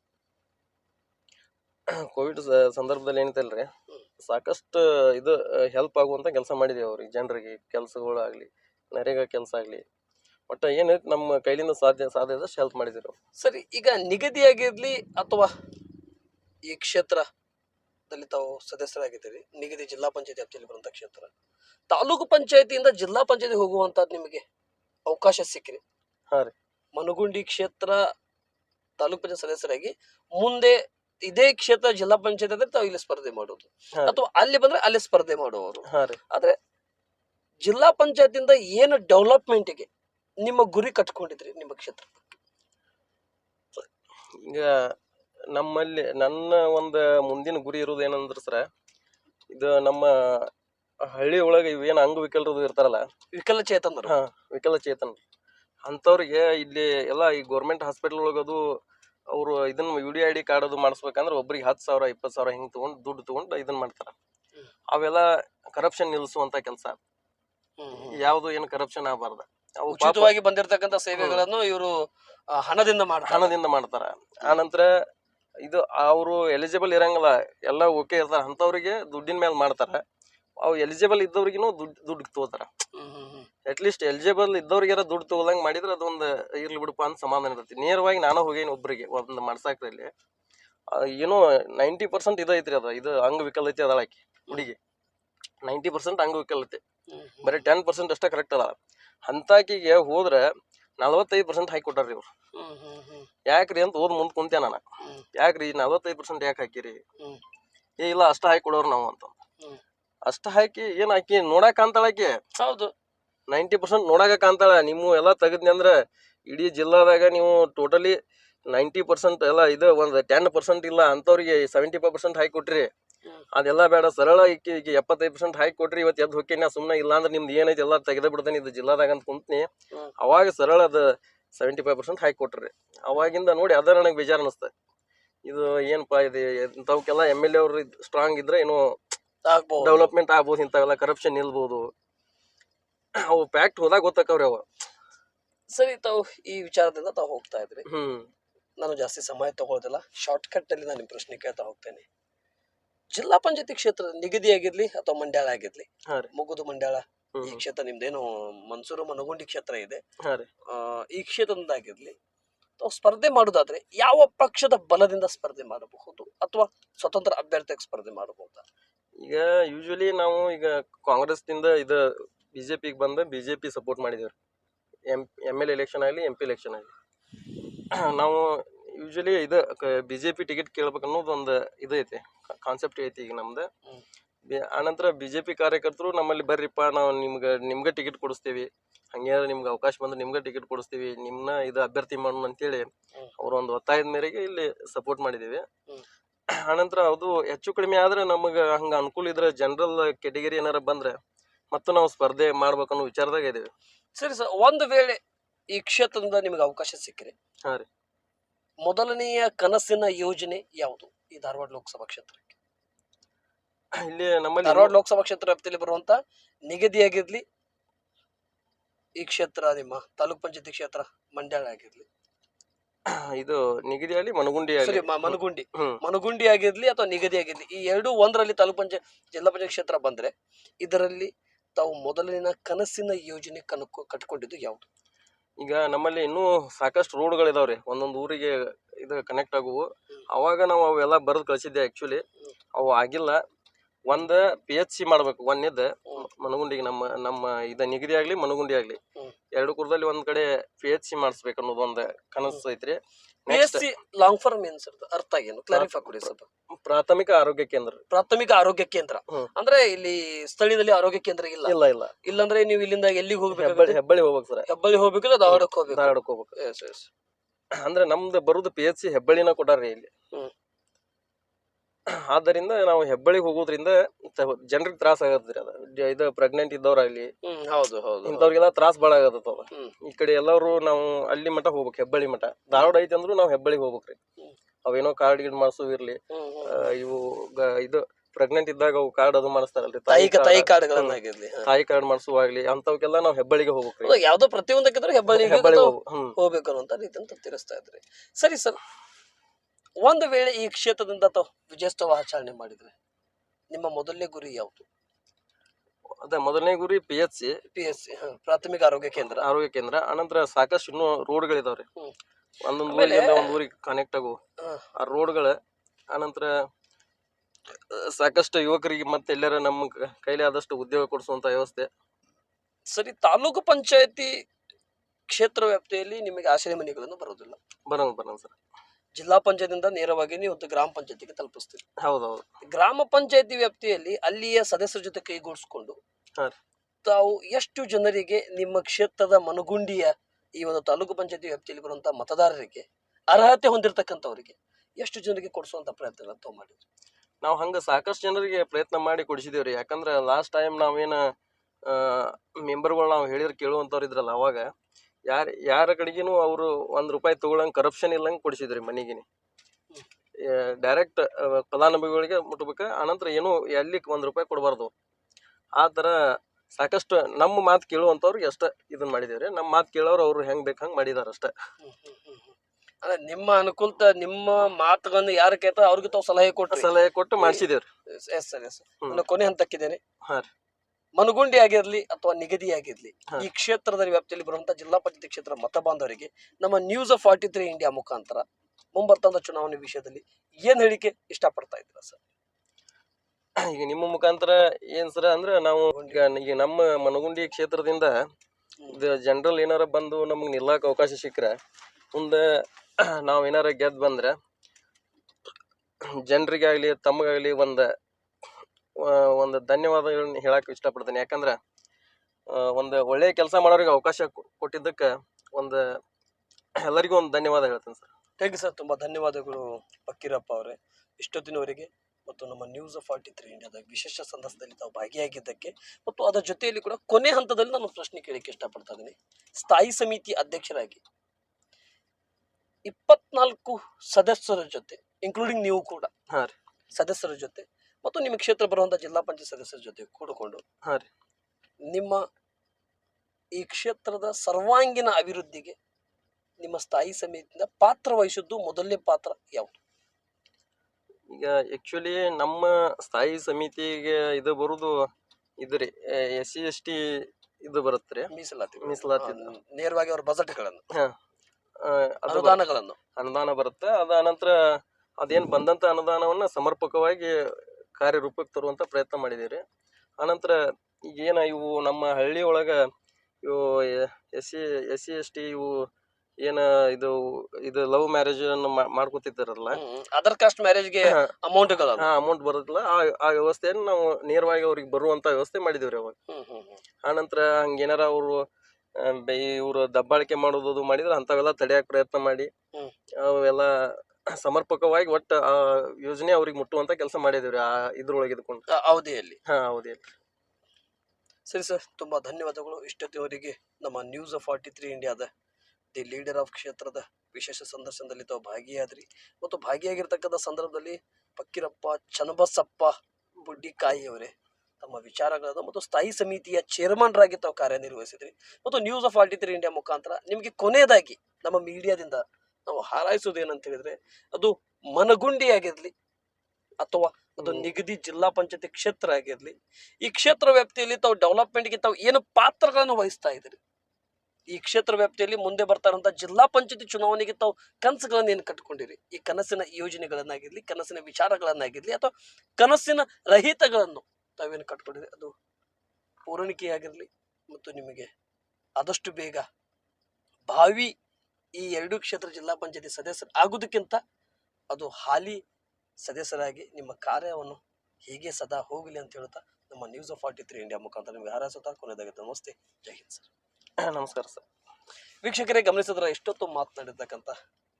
(coughs) ಕೋವಿಡ್ ಸಂದರ್ಭದಲ್ಲಿ ಏನಿತ್ತಲ್ರಿ ಸಾಕಷ್ಟು ಇದು ಹೆಲ್ಪ್ ಆಗುವಂತ ಕೆಲಸ ಮಾಡಿದೀವಿ ಅವ್ರಿಗೆ. ಜನರಿಗೆ ಕೆಲಸಗಳು ಆಗಲಿ ನರೇಗಾ ಕೆಲಸ ಆಗಲಿ. ಒಟ್ಟು ಏನೈತೆ ನಮ್ಮ ಕೈಲಿಂದ ಸಾಧ್ಯ ಸಾಧ್ಯ ಹೆಲ್ಪ್ ಮಾಡಿದ್ರು ಸರಿ ಈಗ ನಿಗದಿಯಾಗಿರ್ಲಿ ಅಥವಾ ಈ ಕ್ಷೇತ್ರದಲ್ಲಿ ತಾವು ಸದಸ್ಯರಾಗಿದ್ದೀರಿ. ನಿಗದಿ ಜಿಲ್ಲಾ ಪಂಚಾಯತಿ ವ್ಯಾಪ್ತಿಯಲ್ಲಿ ಬರುವಂತ ಕ್ಷೇತ್ರ. ತಾಲೂಕು ಪಂಚಾಯತಿಯಿಂದ ಜಿಲ್ಲಾ ಪಂಚಾಯತಿ ಹೋಗುವಂತದ್ದು ನಿಮಗೆ ಅವಕಾಶ ಸಿಕ್ಕಿರಿ. ಮನುಗುಂಡಿ ರೀ. ಮನಗುಂಡಿ ಕ್ಷೇತ್ರ ತಾಲೂಕು ಪಂಚಾಯತ್ ಸದಸ್ಯರಾಗಿ ಮುಂದೆ ಇದೇ ಕ್ಷೇತ್ರ ಜಿಲ್ಲಾ ಪಂಚಾಯತ್ ಅಂದ್ರೆ ತಾವು ಇಲ್ಲಿ ಸ್ಪರ್ಧೆ ಮಾಡೋದು ಹಾ. ಅಥವಾ ಅಲ್ಲಿ ಬಂದ್ರೆ ಅಲ್ಲಿ ಸ್ಪರ್ಧೆ ಮಾಡುವವರು. ಹಾ ರೀ. ಆದ್ರೆ ಜಿಲ್ಲಾ ಪಂಚಾಯತಿಂದ ಏನು ಡೆವಲಪ್ಮೆಂಟ್ಗೆ ನಿಮ್ಮ ಗುರಿ ಕಟ್ಕೊಂಡಿದ್ರಿ ನಿಮ್ಮ ಕ್ಷೇತ್ರ? ಈಗ ನಮ್ಮಲ್ಲಿ ನನ್ನ ಒಂದು ಮುಂದಿನ ಗುರಿ ಇರೋದು ಏನಂದ್ರೆ ಸರ ಇದು ನಮ್ಮ ಹಳ್ಳಿ ಒಳಗೆ ಇವೇನು ಅಂಗವಿಕಲರದು ಇರ್ತಾರಲ್ಲ? ವಿಕಲಚೇತನರು ಹಾ ವಿಕಲಚೇತನ ಅಂಥವ್ರಿಗೆ ಇಲ್ಲಿ ಎಲ್ಲ ಈ ಗೌರ್ಮೆಂಟ್ ಹಾಸ್ಪಿಟಲ್ ಒಳಗದು ಅವರು ಇದನ್ನ U D I D card ಅದು ಮಾಡಿಸ್ಬೇಕಂದ್ರೆ ಒಬ್ರಿಗೆ ಹತ್ತು ಸಾವಿರ ಇಪ್ಪತ್ತು ಸಾವಿರ ಹಿಂಗೆ ತೊಗೊಂಡು ದುಡ್ಡು ತೊಗೊಂಡು ಇದನ್ನ ಮಾಡ್ತಾರೆ. ಅವೆಲ್ಲ ಕರಪ್ಷನ್ ನಿಲ್ಲಿಸುವಂತ ಕೆಲಸ. ಯಾವುದು ಏನು ಕರಪ್ಷನ್ ಆಗಬಾರ್ದು. ಉಚಿತವಾಗಿ ಬಂದಿರತಕ್ಕಂತ ಸೇವೆಗಳನ್ನು ಇವರು ಹಣದಿಂದ ಮಾಡ ಹಣದಿಂದ ಮಾಡ್ತಾರ. ಆನಂತರ ಇದು ಅವರು ಎಲಿಜಿಬಲ್ ಇರಂಗಿಲ್ಲ. ಎಲ್ಲ ಓಕೆ ಇರ್ತಾರೆ. ಅಂಥವ್ರಿಗೆ ದುಡ್ಡಿನ ಮೇಲೆ ಮಾಡ್ತಾರ. ಅವು ಎಲಿಜಿಬಲ್ ಇದ್ದವ್ರಿಗೂ ದುಡ್ಡು ದುಡ್ಡು ತಗೋತಾರ. ಅಟ್ಲೀಸ್ಟ್ ಎಲಿಜಿಬಲ್ ಇದ್ದವ್ರಿಗಾರ ದುಡ್ಡು ತಗೊಳಂಗ್ ಮಾಡಿದ್ರೆ ಅದೊಂದು ಇರ್ಲಿ ಬಿಡಪ್ಪ ಅಂತ ಸಮಾಧಾನ ಇರ್ತೈತಿ. ನೇರವಾಗಿ ನಾನು ಹೋಗೇನಿ ಒಬ್ಬರಿಗೆ ಒಂದು ಮಾಡ್ಸಾಕ್ರಲ್ಲಿ. ಏನೋ ನೈಂಟಿ ಪರ್ಸೆಂಟ್ ಇದೈತ್ರಿ ಅದ. ಇದು ಅಂಗವಿಕಲತೆ ಅದಾಳ ಆಕಿ ಹುಡುಗಿ. ನೈಂಟಿ ಪರ್ಸೆಂಟ್ ಅಂಗವಿಕಲತೆ. ಬರೀ ಟೆನ್ ಪರ್ಸೆಂಟ್ ಅಷ್ಟೇ ಕರೆಕ್ಟ್ ಅದ ಅಂತಾಕಿಗೆ ಹೋದ್ರೆ ನಲವತ್ತೈದು ಪರ್ಸೆಂಟ್ ಹಾಕಿ ಕೊಟ್ಟಾರ ಇವ್ರು. ಯಾಕ್ರಿ ಅಂತ ಓದ್ ಮುಂದ್ ಕುಂತೆ ನಾನು. ಯಾಕ್ರಿ ನಲ್ವತ್ತೈದು ಪರ್ಸೆಂಟ್ ಯಾಕೆ ಹಾಕಿರಿ? ಏ ಇಲ್ಲ ಅಷ್ಟ ಹಾಕಿ ಕೊಡೋರು ನಾವು ಅಂತ. ಅಷ್ಟ ಹಾಕಿ ಏನ್ ಹಾಕಿ? ನೋಡಾಕ ಕಾಂತಾಳ ಆಕಿ. ಹೌದು. ನೈಂಟಿ ಪರ್ಸೆಂಟ್ ನೋಡಾಕ ಕಾಂತಾಳ ನಿಮ್ಮ ಎಲ್ಲ ತೆಗದ್ನಿ ಅಂದ್ರೆ ಇಡೀ ಜಿಲ್ಲಾದಾಗ ನೀವು ಟೋಟಲಿ ನೈಂಟಿ ಪರ್ಸೆಂಟ್ ಎಲ್ಲ ಇದು ಒಂದು ಟೆನ್ ಪರ್ಸೆಂಟ್ ಇಲ್ಲ ಅಂತವ್ರಿಗೆ ಸೆವೆಂಟಿ ಫೈವ್ ಪರ್ಸೆಂಟ್ ಹಾಕಿ ಕೊಟ್ರಿ. ಅದೆಲ್ಲ ಬೇಡ ಸರಳ ಈಕಿ ಈಗ ಎಪ್ಪತ್ತೈದು ಪರ್ಸೆಂಟ್ ಹಾಕಿ ಕೊಟ್ರಿ. ಇವತ್ತು ಎದ್ದು ಹೋಗಿ ನಾ ಸುಮ್ಮನೆ ಇಲ್ಲ ಅಂದ್ರೆ ನಿಮ್ದು ಏನೈತೆ ಎಲ್ಲ ತೆಗೆದ ಬಿಡ್ತೇನೆ ಇದು ಜಿಲ್ಲಾದಾಗ ಅಂತ ಕುಂತ್ನಿ. ಅವಾಗ ಸರಳ ಅದು. ಸೆವೆಂಟಿ ಫೈವ್ ಪರ್ಸೆಂಟ್ ಹಾಕಿ ಕೊಟ್ರಿ ಅವಾಗಿಂದ ನೋಡಿ ಅದ ನನಗೆ ಬೇಜಾರು ಅನಿಸ್ತದೆ ಇದು ಏನಪ್ಪಾ ಇದು ಇಂಥವಕ್ಕೆಲ್ಲ ಎಂ ಎಲ್ ಎ ಅವ್ರು ಸ್ಟ್ರಾಂಗ್ ಇದ್ರೆ ಏನೋ ಆಗ್ಬೋದು. ಡೆವಲಪ್ಮೆಂಟ್ ಆಗ್ಬೋದು ಇಂಥವೆಲ್ಲ ಕರಪ್ಷನ್ ನಿಲ್ಬೋದು ಅವು ಪ್ಯಾಕ್ಟ್ ಹೋದಾಗ ಗೊತ್ತಾಕವ್ರಿ ಅವ. ಸರಿ ತಾವು ಈ ವಿಚಾರದಿಂದ ತಾವು ಹೋಗ್ತಾ ಇದ್ರಿ. ಹ್ಮ್. ನಾನು ಜಾಸ್ತಿ ಸಮಯ ತಗೊಳ್ಳೋದಿಲ್ಲ ಶಾರ್ಟ್ ಕಟ್ ಅಲ್ಲಿ ನಾನು ಪ್ರಶ್ನೆ ಕೇಳ್ತಾ ಹೋಗ್ತೇನೆ. ಜಿಲ್ಲಾ ಪಂಚಾಯತಿ ಕ್ಷೇತ್ರ ನಿಗದಿ ಆಗಿರ್ಲಿ ಅಥವಾ ಮಂಡ್ಯಾಳ ಆಗಿರ್ಲಿ ಮುಗುದು ಮಂಡ್ಯಾಳ ಈ ಕ್ಷೇತ್ರ ನಿಮ್ದೇನು ಮನ್ಸೂರು ಮನಗುಂಡಿ ಕ್ಷೇತ್ರ ಇದೆ. ಆ, ಈ ಕ್ಷೇತ್ರದಾಗಿರ್ಲಿ ತಾವು ಸ್ಪರ್ಧೆ ಮಾಡುದಾದ್ರೆ ಯಾವ ಪಕ್ಷದ ಬಲದಿಂದ ಸ್ಪರ್ಧೆ ಮಾಡಬಹುದು ಅಥವಾ ಸ್ವತಂತ್ರ ಅಭ್ಯರ್ಥಿಗೆ ಸ್ಪರ್ಧೆ ಮಾಡಬಹುದಾ? ಈಗ ಯೂಶಲಿ ನಾವು ಈಗ ಕಾಂಗ್ರೆಸ್ದಿಂದ ಇದು ಬಿಜೆಪಿಗೆ ಬಂದ ಬಿಜೆಪಿ ಸಪೋರ್ಟ್ ಮಾಡಿದೇವ್ರಿ. ಎಂ ಎಂ ಎಲ್ ಎಲೆಕ್ಷನ್ ಆಗಲಿ ಎಂ ಪಿ ಎಲೆಕ್ಷನ್ ಆಗಲಿ. ನಾವು ಯೂಶಲಿ ಇದು ಬಿ ಜೆ ಪಿ ಟಿಕೆಟ್ ಕೇಳ್ಬೇಕು ಅನ್ನೋದು ಒಂದು ಇದು ಐತಿ ಕಾನ್ಸೆಪ್ಟ್ ಐತಿ ಈಗ ನಮ್ದು. ಹ್ಮ್. ಬಿ- ಆನಂತರ ಬಿ ಜೆ ಪಿ ಕಾರ್ಯಕರ್ತರು ನಮ್ಮಲ್ಲಿ ಬರ್ರಿಪ್ಪ ನಾವು ನಿಮ್ಗೆ ನಿಮ್ಗೆ ಟಿಕೆಟ್ ಕೊಡಿಸ್ತೀವಿ. ಹಂಗೇನಾರ ನಿಮ್ಗೆ ಅವಕಾಶ ಬಂದ್ರೆ ನಿಮ್ಗೆ ಟಿಕೆಟ್ ಕೊಡಿಸ್ತೀವಿ. ನಿಮ್ಮನ್ನ ಇದು ಅಭ್ಯರ್ಥಿ ಮಾಡೋಣ ಅಂತೇಳಿ ಹೇಳಿ ಅವ್ರ ಒಂದು ಒತ್ತಾಯದ ಮೇರೆಗೆ ಇಲ್ಲಿ ಸಪೋರ್ಟ್ ಮಾಡಿದ್ದೀವಿ. ಆನಂತರ ಅದು ಹೆಚ್ಚು ಕಡಿಮೆ ಆದ್ರೆ ನಮಗೆ ಹಂಗೆ ಅನುಕೂಲ ಇದ್ರೆ ಜನರಲ್ ಕೆಟಗರಿ ಏನಾರ ಬಂದ್ರೆ ಮತ್ತು ನಾವು ಸ್ಪರ್ಧೆ ಮಾಡ್ಬೇಕನ್ನೋ ವಿಚಾರದಾಗ ಇದ್ದೀವಿ ಸರಿ ಸರ್ ಒಂದು ವೇಳೆ ಈ ಕ್ಷೇತ್ರದಿಂದ ನಿಮಗೆ ಅವಕಾಶ ಸಿಕ್ಕರೆ. ಹಾ ರೀ. ಮೊದಲನೆಯ ಕನಸಿನ ಯೋಜನೆ ಯಾವುದು ಈ ಧಾರವಾಡ ಲೋಕಸಭಾ ಕ್ಷೇತ್ರಕ್ಕೆ ಇಲ್ಲಿ ನಮ್ಮಲ್ಲಿ ಧಾರವಾಡ ಲೋಕಸಭಾ ಕ್ಷೇತ್ರ ವ್ಯಾಪ್ತಿಯಲ್ಲಿ ಬರುವಂತ ನಿಗದಿಯಾಗಿರ್ಲಿ ಈ ಕ್ಷೇತ್ರ ನಿಮ್ಮ ತಾಲೂಕ್ ಪಂಚಾಯತಿ ಕ್ಷೇತ್ರ ಮಂಡ್ಯಾಳ ಆಗಿರ್ಲಿ. (coughs) ಇದು ನಿಗದಿ ಆಗಲಿ ಮನಗುಂಡಿ ಸರಿ ಆಗಲಿ ಮ- ಮನಗುಂಡಿ. ಹ್ಮ್. ಮನಗುಂಡಿ ಆಗಿರ್ಲಿ ಅಥವಾ ನಿಗದಿ ಆಗಿರ್ಲಿ ಈ ಎರಡು ಒಂದರಲ್ಲಿ ತಾಲೂಕ್ ಪಂಚಾಯತ್ ಜಿಲ್ಲಾ ಪಂಚಾಯತ್ ಕ್ಷೇತ್ರ ಬಂದ್ರೆ ಇದರಲ್ಲಿ ತಾವು ಮೊದಲಿನ ಕನಸಿನ ಯೋಜನೆ ಕನಕು ಕಟ್ಕೊಂಡಿದ್ದು ಯಾವುದು? ಈಗ ನಮ್ಮಲ್ಲಿ ಇನ್ನೂ ಸಾಕಷ್ಟು ರೋಡ್ಗಳು ಇದಾವ್ರಿ ಒಂದೊಂದು ಊರಿಗೆ ಇದು ಕನೆಕ್ಟ್ ಆಗುವು. ಅವಾಗ ನಾವು ಅವೆಲ್ಲ ಬರೆದು ಕಳಿಸಿದ್ದೆ ಆಕ್ಚುಲಿ ಹ್ಮ್. ಅವು ಆಗಿಲ್ಲ. ಒಂದ್ ಪಿ ಎಚ್ ಸಿ ಮಾಡ್ಬೇಕು ಒಂದೇದ ಇದ್ ಮನಗುಂಡಿಗೆ ನಮ್ಮ ನಮ್ಮ ಇದ ನಿಗದಿ ಆಗ್ಲಿ ಮನಗುಂಡಿ ಆಗ್ಲಿ. ಎರಡು ಕುರದಲ್ಲಿ ಒಂದ್ ಕಡೆ ಪಿ ಎಚ್ ಸಿ ಮಾಡಿಸ್ಬೇಕು ಅನ್ನೋದು ಒಂದ್ ಕನಸು ಐತ್ರಿ. ಸಿ ಲಾಂಗ್ ಫಾರ್ಮ್ ಏನ್ ಸರ್ ಅರ್ಥ ಏನು ಕ್ಲಾರಿಫೈ ಕೊಡಿ ಸ್ವಲ್ಪ. ಪ್ರಾಥಮಿಕ ಆರೋಗ್ಯ ಕೇಂದ್ರ. ಪ್ರಾಥಮಿಕ ಆರೋಗ್ಯ ಕೇಂದ್ರ. ಅಂದ್ರೆ ಇಲ್ಲಿ ಸ್ಥಳೀಯದಲ್ಲಿ ಆರೋಗ್ಯ ಕೇಂದ್ರ ಇಲ್ಲ. ಇಲ್ಲ ಇಲ್ಲ. ಇಲ್ಲಾಂದ್ರೆ ನೀವು ಇಲ್ಲಿಂದ ಎಲ್ಲಿಗೆ ಹೋಗ್ಬೇಕು ಹೆಬ್ಬಳ್ಳಿ ಹೋಗ್ಬೇಕು ಸರ್. ಹೆಬ್ಬಳ್ಳಿ ಹೋಗ್ಬೇಕಿಲ್ಲ ಧಾರವಾಡಕ್ಕೆ ಹೋಗ್ಬೇಕು? ಧಾರವಾಡಕ್ಕೆ ಹೋಗ್ಬೇಕು. ಅಂದ್ರೆ ನಮ್ದು ಬರುದು ಪಿ ಎಚ್ ಸಿ ಹೆಬ್ಬಳ್ಳಿನ ಕೊಟ್ಟಾರ್ರಿ ಇಲ್ಲಿ. ಆದ್ದರಿಂದ ನಾವು ಹೆಬ್ಬಳ್ಳಿಗೆ ಹೋಗೋದ್ರಿಂದ ಜನರಿಗೆ ತ್ರಾಸ ಆಗತ್ರಿ ಅದ. ಇದು ಪ್ರೆಗ್ನೆಂಟ್ ಇದ್ದವ್ರಾಗ್ಲಿ ಹೌದು ಹೌದು ಇಂಥವ್ರಿಗೆಲ್ಲ ತ್ರಾಸ ಭಾಳ ಆಗತ್ತ. ಈ ಕಡೆ ಎಲ್ಲರೂ ನಾವು ಅಲ್ಲಿ ಮಠ ಹೋಗ್ಬೇಕು ಹೆಬ್ಬಳ್ಳಿ ಮಠ. ಧಾರವಾಡ ಐತಿ ಅಂದ್ರು ನಾವು ಹೆಬ್ಬಳ್ಳಿಗೆ ಹೋಗ್ಬೇಕ್ರಿ. ಅವೇನೋ ಕಾರ್ಡ್ ಗಿಡ್ ಮಾಡಿಸೋ ಇರ್ಲಿ. ಇವು ಇದು ಪ್ರೆಗ್ನೆಂಟ್ ಇದ್ದಾಗ ಅವು ಕಾರ್ಡ್ ಅದು ಮಾಡಿಸ್ತಾರಲ್ರಿ. ತಾಯಿ ತಾಯಿ ಕಾರ್ಡ್ಗಳನ್ನಾಗಿರ್ಲಿ. ತಾಯಿ ಕಾರ್ಡ್ ಮಾಡಿಸುವಾಗ್ಲಿ ಅಂತವಕ್ಕೆಲ್ಲ ನಾವು ಹೆಬ್ಬಳ್ಳಿಗೆ ಹೋಗ್ಬೇಕು ಯಾವ್ದೋ ಪ್ರತಿಯೊಂದಕ್ಕಿದ್ರೆ ಹೆಬ್ಬಳ್ಳಿ ಹೋಗ್ಬೇಕು ಅನ್ನೋ ಅನ್ನುವಂತ ರೀತಿಯನ್ನು ಇದ್ರಿ. ಸರಿ ಸರ್ ಒಂದು ವೇಳೆ ಈ ಕ್ಷೇತ್ರದಿಂದ ತಾವು ವಿಜಯೋತ್ಸವ ಆಚರಣೆ ಮಾಡಿದ್ರೆ ನಿಮ್ಮ ಮೊದಲನೇ ಗುರಿ ಯಾವುದು? ಅದೇ ಮೊದಲನೇ ಗುರಿ P H C P H C ಪ್ರಾಥಮಿಕ ಆರೋಗ್ಯ ಕೇಂದ್ರ. ಆರೋಗ್ಯ ಕೇಂದ್ರ. ಅನಂತರ ಸಾಕಷ್ಟು ಇನ್ನೂ ರೋಡ್ಗಳಿದಾವ್ರಿ. ಹ್ಮ್. ಒಂದೊಂದು ಊರಿಗೆ ಒಂದು ಊರಿಗೆ ಕನೆಕ್ಟ್ ಆಗು ಹಾ. ಆ ರೋಡ್ಗಳ ಅನಂತರ ಸಾಕಷ್ಟು ಯುವಕರಿಗೆ ಮತ್ತೆ ಎಲ್ಲರ ನಮ್ಮ ಕ- ಕೈಲಿ ಆದಷ್ಟು ಉದ್ಯೋಗ ಕೊಡಿಸುವಂತ ವ್ಯವಸ್ಥೆ. ಸರಿ ತಾಲೂಕು ಪಂಚಾಯತಿ ಕ್ಷೇತ್ರ ವ್ಯಾಪ್ತಿಯಲ್ಲಿ ನಿಮಗೆ ಆಶ್ರಯ ಮನೆಗಳನ್ನು ಬರೋದಿಲ್ಲ ಬರೋಣ ಬರೋಣ ಸರ್. ಜಿಲ್ಲಾ ಪಂಚಾಯತಿಂದ ನೇರವಾಗಿ ನೀವು ಗ್ರಾಮ ಪಂಚಾಯತಿಗೆ ತಲುಪಿಸ್ತೀರಿ. ಹೌದೌದು. ಗ್ರಾಮ ಪಂಚಾಯತಿ ವ್ಯಾಪ್ತಿಯಲ್ಲಿ ಅಲ್ಲಿಯ ಸದಸ್ಯರ ಜೊತೆ ಕೈಗೂಡಿಸ್ಕೊಂಡು ತಾವು ಎಷ್ಟು ಜನರಿಗೆ ನಿಮ್ಮ ಕ್ಷೇತ್ರದ ಮನಗುಂಡಿಯ ಈ ಒಂದು ತಾಲೂಕು ಪಂಚಾಯತಿ ವ್ಯಾಪ್ತಿಯಲ್ಲಿ ಬರುವಂತಹ ಮತದಾರರಿಗೆ ಅರ್ಹತೆ ಹೊಂದಿರತಕ್ಕಂಥವರಿಗೆ ಎಷ್ಟು ಜನರಿಗೆ ಕೊಡಿಸುವಂತ ಪ್ರಯತ್ನ ತಾವು ಮಾಡಿದ್ರಿ? ನಾವು ಹಂಗ ಸಾಕಷ್ಟು ಜನರಿಗೆ ಪ್ರಯತ್ನ ಮಾಡಿ ಕೊಡಿಸಿದೇವ್ರಿ. ಯಾಕಂದ್ರೆ ಲಾಸ್ಟ್ ಟೈಮ್ ನಾವೇನ ಮೆಂಬರ್ಗಳು ನಾವು ಹೇಳಿದ್ರೆ ಕೇಳುವಂಥವ್ರು ಇದ್ರಲ್ಲ ಅವಾಗ ಯಾರ ಯಾರ ಕಡೆಗಿನೂ ಅವರು ಒಂದು ರೂಪಾಯಿ ತೊಗೊಳಂಗೆ ಕರಪ್ಷನ್ ಇಲ್ಲಂಗೆ ಕೊಡಿಸಿದ್ರಿ ಮನೆಗಿನಿ. ಡೈರೆಕ್ಟ್ ಫಲಾನುಭವಿಗಳಿಗೆ ಮುಟ್ಬೇಕು ಆನಂತರ ಏನು ಎಲ್ಲಿ ಒಂದು ರೂಪಾಯಿ ಕೊಡಬಾರ್ದು. ಆ ಥರ ಸಾಕಷ್ಟು ನಮ್ಮ ಮಾತು ಕೇಳುವಂಥವ್ರಿಗೆ ಅಷ್ಟೇ ಇದನ್ನು ಇದನ್ನ ಮಾಡಿದೇವ್ರಿ ನಮ್ಮ ಮಾತು ಕೇಳೋರು ಅವರು ಹೆಂಗೆ ಬೇಕು ಹಂಗೆ ಮಾಡಿದಾರ ಅಷ್ಟೇ. ಅಂದ್ರೆ ನಿಮ್ಮ ಅನುಕೂಲತ ನಿಮ್ಮ ಮಾತುಗಳನ್ನು ಯಾರು ಕೇಳ್ತಾರೆ ಅವ್ರಿಗೆ ತಾವು ಸಲಹೆ ಕೊಟ್ಟು ಸಲಹೆ ಕೊಟ್ಟು ಮಾಡಿಸಿದೇವ್ರಿ. Yes sir yes sir. ನಾನು ಕೊನೆ ಹಂತಕ್ಕಿದ್ದೇನೆ. ಹಾಂ ರೀ. ಮನಗುಂಡಿ ಆಗಿರಲಿ ಅಥವಾ ನಿಗದಿ ಆಗಿರ್ಲಿ ಈ ಕ್ಷೇತ್ರದ ವ್ಯಾಪ್ತಿಯಲ್ಲಿ ಬರುವಂತಹ ಜಿಲ್ಲಾ ಪಂಚಾಯತಿ ಕ್ಷೇತ್ರ ಮತ ಬಾಂಧವರಿಗೆ ನಮ್ಮ news of forty three India ಮುಖಾಂತರ ಮುಂಬರ್ತಂದ ಚುನಾವಣೆ ವಿಷಯದಲ್ಲಿ ಏನ್ ಹೇಳಿಕೆ ಇಷ್ಟಪಡ್ತಾ ಇದ್ದೀರಾ ಸರ್? ಈಗ ನಿಮ್ಮ ಮುಖಾಂತರ ಏನ್ ಸರ್ ಅಂದ್ರೆ ನಾವು ಈಗ ಈಗ ನಮ್ಮ ಮನಗುಂಡಿ ಕ್ಷೇತ್ರದಿಂದ ಇದು ಜನರಲ್ ಏನಾರ ಬಂದು ನಮ್ಗೆ ನಿಲ್ಲಕ್ಕೆ ಅವಕಾಶ ಸಿಕ್ಕರೆ ಮುಂದೆ ನಾವು ಏನಾರ ಗೆದ್ದು ಬಂದ್ರೆ ಜನರಿಗಾಗಲಿ ತಮಗಾಗಲಿ ಒಂದು ಒಂದು ಧನ್ಯವಾದಗಳನ್ನ ಹೇಳಕ್ಕೆ ಇಷ್ಟಪಡ್ತೀನಿ. ಯಾಕಂದ್ರೆ ಒಂದು ಒಳ್ಳೆಯ ಕೆಲಸ ಮಾಡೋರಿಗೆ ಅವಕಾಶ ಕೊಟ್ಟಿದ್ದಕ್ಕೆ ಒಂದು ಎಲ್ಲರಿಗೂ ಒಂದು ಧನ್ಯವಾದ ಹೇಳ್ತೇನೆ ಸರ್. ಥ್ಯಾಂಕ್ ಯು ಸರ್ ತುಂಬಾ ಧನ್ಯವಾದಗಳು ಫಕೀರಪ್ಪ ಅವರೇ. ಇಷ್ಟೊತ್ತಿನವರೆಗೆ ಮತ್ತು ನಮ್ಮ ನ್ಯೂಸ್ ಫಾರ್ಟಿ ತ್ರೀ ಇಂಡಿಯಾದ ವಿಶೇಷ ಸಂದರ್ಭದಲ್ಲಿ ತಾವು ಭಾಗಿಯಾಗಿದ್ದಕ್ಕೆ ಮತ್ತು ಅದರ ಜೊತೆಯಲ್ಲಿ ಕೂಡ ಕೊನೆ ಹಂತದಲ್ಲಿ ನಾನು ಪ್ರಶ್ನೆ ಕೇಳಕ್ಕೆ ಇಷ್ಟಪಡ್ತಾ ಇದ್ದೀನಿ. ಸ್ಥಾಯಿ ಸಮಿತಿ ಅಧ್ಯಕ್ಷರಾಗಿ ಇಪ್ಪತ್ನಾಲ್ಕು ಸದಸ್ಯರ ಜೊತೆ ಇನ್ಕ್ಲೂಡಿಂಗ್ ನೀವು ಕೂಡ. ಸದಸ್ಯರ ಜೊತೆ ಮತ್ತು ನಿಮ್ಮ ಕ್ಷೇತ್ರ ಬರುವಂತ ಜಿಲ್ಲಾ ಪಂಚಾಯತ್ ಸದಸ್ಯರ ಜೊತೆ ಕೂಡಿಕೊಂಡು ಹಾಂ ರೀ. ನಿಮ್ಮ ಈ ಕ್ಷೇತ್ರದ ಸರ್ವಾಂಗೀಣ ಅಭಿವೃದ್ಧಿಗೆ ನಿಮ್ಮ ಸ್ಥಾಯಿ ಸಮಿತಿಯಿಂದ ಪಾತ್ರ ವಹಿಸಿದ್ದು ಮೊದಲನೇ ಪಾತ್ರ ಯಾವುದು ಈಗ ಆ್ಯಕ್ಚುಲಿ ನಮ್ಮ ಸ್ಥಾಯಿ ಸಮಿತಿಗೆ ಇದು ಬರೋದು ಇದು ರೀ ಎಸ್ ಸಿ ಎಸ್ ಟಿ ಇದು ಬರುತ್ತೆ ರೀ ಮೀಸಲಾತಿ ಮೀಸಲಾತಿ. ನೇರವಾಗಿ ಅವರ ಬಜೆಟ್ಗಳನ್ನು. ಅನುದಾನಗಳನ್ನು ಅನುದಾನ ಬರುತ್ತೆ ಅದ ನಂತರ ಅದೇನ್ ಬಂದಂತ ಅನುದಾನವನ್ನ ಸಮರ್ಪಕವಾಗಿ ಕಾರ್ಯರೂಪಕ್ಕೆ ತರುವಂಥ ಪ್ರಯತ್ನ ಮಾಡಿದೀವಿ ಆನಂತರ ಈಗೇನ ಇವು ನಮ್ಮ ಹಳ್ಳಿ ಒಳಗ ಇವು S C S C S T ಇವು ಏನ ಇದು ಇದು ಲವ್ ಮ್ಯಾರೇಜ್ ಮಾಡ್ಕೊತಿದ್ದಾರಲ್ಲ. ಅದರ್ ಕಾಸ್ಟ್ ಮ್ಯಾರೇಜ್ಗೆ ಅಮೌಂಟ್ ಹಾಂ. ಅಮೌಂಟ್ ಬರೋದಿಲ್ಲ. ಆ ಆ ವ್ಯವಸ್ಥೆಯನ್ನು ನಾವು ನೇರವಾಗಿ ಅವ್ರಿಗೆ ಬರುವಂತ ವ್ಯವಸ್ಥೆ ಮಾಡಿದೇವ್ರಿ ಅವಾಗ. ಆನಂತರ ಹಂಗೇನಾರ ಅವರು ಇವರು ದಬ್ಬಾಳಿಕೆ ಮಾಡೋದು ಮಾಡಿದ್ರೆ ಅಂಥವೆಲ್ಲ ತಡೆಯಕ್ಕೆ ಪ್ರಯತ್ನ ಮಾಡಿ. ಅವೆಲ್ಲ ಸಮರ್ಪಕವಾಗಿ ಒಟ್ಟು ಆ ಯೋಜನೆ ಅವ್ರಿಗೆ ಮುಟ್ಟುವಂತ ಕೆಲಸ ಮಾಡಿದೀವ್ರಿ ಆ ಇದ್ರೊಳಗೆ ಇದ್ಕೊಂಡು. ಅವಧಿಯಲ್ಲಿ. ಹಾ ಹೌದೇ ಸರಿ ಸರ್ ತುಂಬಾ ಧನ್ಯವಾದಗಳು. ಇಷ್ಟೊತ್ತಿವರೆಗೆ ನಮ್ಮ ನ್ಯೂಸ್ ಫಾರ್ಟಿ ತ್ರೀ ಇಂಡಿಯಾದ ದಿ ಲೀಡರ್ ಆಫ್ ಕ್ಷೇತ್ರದ ವಿಶೇಷ ಸಂದರ್ಶನದಲ್ಲಿ ತಾವು ಭಾಗಿಯಾದ್ರಿ. ಮತ್ತು ಭಾಗಿಯಾಗಿರ್ತಕ್ಕಂಥ ಸಂದರ್ಭದಲ್ಲಿ ಫಕ್ಕೀರಪ್ಪ ಚನ್ನಬಸಪ್ಪ ಬುಡ್ಡಿಕಾಯಿ ಅವರೇ ತಮ್ಮ ವಿಚಾರಗಳನ್ನು ಮತ್ತು ಸ್ಥಾಯಿ ಸಮಿತಿಯ ಚೇರ್ಮನ್ರಾಗಿ ತಾವು ಕಾರ್ಯನಿರ್ವಹಿಸಿದ್ರಿ. ಮತ್ತು news of forty three India ಮುಖಾಂತರ ನಿಮಗೆ ಕೊನೆಯದಾಗಿ ನಮ್ಮ ಮೀಡಿಯಾದಿಂದ ನಾವು ಹಾರೈಸೋದು ಏನಂತ ಹೇಳಿದ್ರೆ ಅದು ಮನಗುಂಡಿ ಆಗಿರ್ಲಿ ಅಥವಾ ಅದು ನಿಗದಿ ಜಿಲ್ಲಾ ಪಂಚಾಯತಿ ಕ್ಷೇತ್ರ ಆಗಿರಲಿ ಈ ಕ್ಷೇತ್ರ ವ್ಯಾಪ್ತಿಯಲ್ಲಿ ತಾವು ಡೆವಲಪ್ಮೆಂಟ್ಗೆ ತಾವು ಏನು ಪಾತ್ರಗಳನ್ನು ವಹಿಸ್ತಾ ಇದ್ರಿ ಈ ಕ್ಷೇತ್ರ ವ್ಯಾಪ್ತಿಯಲ್ಲಿ ಮುಂದೆ ಬರ್ತಾರಂತ ಜಿಲ್ಲಾ ಪಂಚಾಯತಿ ಚುನಾವಣೆಗೆ ತಾವು ಕನಸುಗಳನ್ನು ಏನು ಕಟ್ಕೊಂಡಿರಿ? ಈ ಕನಸಿನ ಯೋಜನೆಗಳನ್ನಾಗಿರ್ಲಿ ಕನಸಿನ ವಿಚಾರಗಳನ್ನಾಗಿರ್ಲಿ ಅಥವಾ ಕನಸಿನ ರಹಿತಗಳನ್ನು ತಾವೇನು ಕಟ್ಕೊಂಡಿರಿ? ಅದು ಪೂರಣಿಕೆಯಾಗಿರ್ಲಿ ಮತ್ತು ನಿಮಗೆ ಆದಷ್ಟು ಬೇಗ ಭಾವಿ ಈ ಎರಡೂ ಕ್ಷೇತ್ರ ಜಿಲ್ಲಾ ಪಂಚಾಯತಿ ಸದಸ್ಯರು ಆಗುವುದಕ್ಕಿಂತ ಅದು ಹಾಲಿ ಸದಸ್ಯರಾಗಿ ನಿಮ್ಮ ಕಾರ್ಯವನ್ನು ಹೀಗೆ ಸದಾ ಹೋಗಲಿ ಅಂತ ಹೇಳ್ತಾ ನಮ್ಮ news of forty three India ಮುಖಾಂತರ ನಿಮಗೆ ಹಾರೈಸುತ್ತಾ ಕೊನೆಯದಾಗುತ್ತೆ. ನಮಸ್ತೆ. ಜೈ ಹಿಂದ್ ಸರ್. (coughs) ನಮಸ್ಕಾರ ಸರ್. ವೀಕ್ಷಕರೇ ಗಮನಿಸಿದ್ರೆ ಎಷ್ಟೊತ್ತು ಮಾತನಾಡಿರ್ತಕ್ಕಂಥ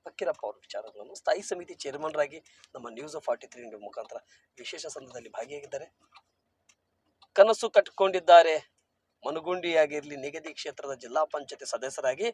ಫಕ್ಕೀರಪ್ಪ ಅವರ ವಿಚಾರಗಳನ್ನು ಸ್ಥಾಯಿ ಸಮಿತಿ ಚೇರ್ಮನ್ರಾಗಿ ನಮ್ಮ news of forty three India ಮುಖಾಂತರ ವಿಶೇಷ ಸಂದರ್ಭದಲ್ಲಿ ಭಾಗಿಯಾಗಿದ್ದಾರೆ. ಕನಸು ಕಟ್ಟಿಕೊಂಡಿದ್ದಾರೆ ಮನಗುಂಡಿಯಾಗಿರಲಿ ನಿಗದಿ ಕ್ಷೇತ್ರದ ಜಿಲ್ಲಾ ಪಂಚಾಯತಿ ಸದಸ್ಯರಾಗಿ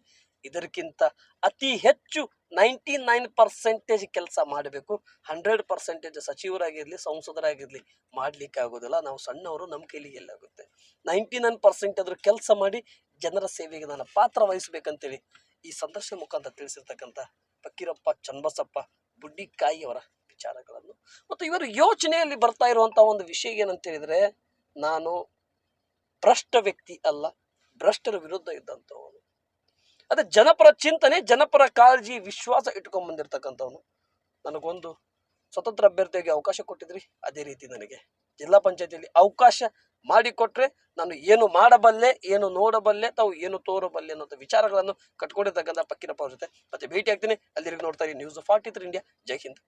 ಇದಕ್ಕಿಂತ ಅತಿ ಹೆಚ್ಚು ನೈಂಟಿ ನೈನ್ ಪರ್ಸೆಂಟೇಜ್ ಕೆಲಸ ಮಾಡಬೇಕು. ಹಂಡ್ರೆಡ್ ಪರ್ಸೆಂಟೇಜ್ ಸಚಿವರಾಗಿರಲಿ, ಸಂಸದರಾಗಿರಲಿ ಮಾಡ್ಲಿಕ್ಕೆ ಆಗೋದಿಲ್ಲ. ನಾವು ಸಣ್ಣವರು, ನಮ್ಮ ಕೈಲಿ ಎಲ್ಲಾಗುತ್ತೆ ನೈಂಟಿ ನೈನ್ ಪರ್ಸೆಂಟ್ ಆದರೂ ಕೆಲಸ ಮಾಡಿ ಜನರ ಸೇವೆಗೆ ನಾನು ಪಾತ್ರ ವಹಿಸ್ಬೇಕಂತೇಳಿ ಈ ಸಂದರ್ಶನ ಮುಖಾಂತರ ತಿಳಿಸಿರ್ತಕ್ಕಂಥ ಫಕ್ಕೀರಪ್ಪ ಚನ್ನಬಸಪ್ಪ ಬುಡ್ಡಿಕಾಯಿ ಅವರ ವಿಚಾರಗಳನ್ನು. ಮತ್ತು ಇವರು ಯೋಚನೆಯಲ್ಲಿ ಬರ್ತಾ ಇರುವಂಥ ಒಂದು ವಿಷಯ ಏನಂತ ಹೇಳಿದ್ರೆ ನಾನು ಭ್ರಷ್ಟ ವ್ಯಕ್ತಿ ಅಲ್ಲ. ಭ್ರಷ್ಟರ ವಿರುದ್ಧ ಇದ್ದಂಥವನು. ಅದೇ ಜನಪರ ಚಿಂತನೆ, ಜನಪರ ಕಾಳಜಿ, ವಿಶ್ವಾಸ ಇಟ್ಕೊಂಡು ಬಂದಿರತಕ್ಕಂಥವನು. ನನಗೊಂದು ಸ್ವತಂತ್ರ ಅಭ್ಯರ್ಥಿಯಾಗಿ ಅವಕಾಶ ಕೊಟ್ಟಿದ್ರಿ. ಅದೇ ರೀತಿ ನನಗೆ ಜಿಲ್ಲಾ ಪಂಚಾಯತಿಯಲ್ಲಿ ಅವಕಾಶ ಮಾಡಿಕೊಟ್ರೆ ನಾನು ಏನು ಮಾಡಬಲ್ಲೆ, ಏನು ನೋಡಬಲ್ಲೆ, ತಾವು ಏನು ತೋರಬಲ್ಲೆ ಅನ್ನೋ ವಿಚಾರಗಳನ್ನು ಕಟ್ಕೊಂಡಿರ್ತಕ್ಕಂಥ ಪಕ್ಕಿನ ಅವ್ರ ಜೊತೆ ಮತ್ತೆ ಭೇಟಿ ಆಗ್ತೀನಿ ಅಲ್ಲಿರಿಗೆ ನೋಡ್ತಾ ಇರಿ ನ್ಯೂಸ್ ಫಾರ್ಟಿ ತ್ರೀ ಇಂಡಿಯಾ ಜೈ ಹಿಂದ್.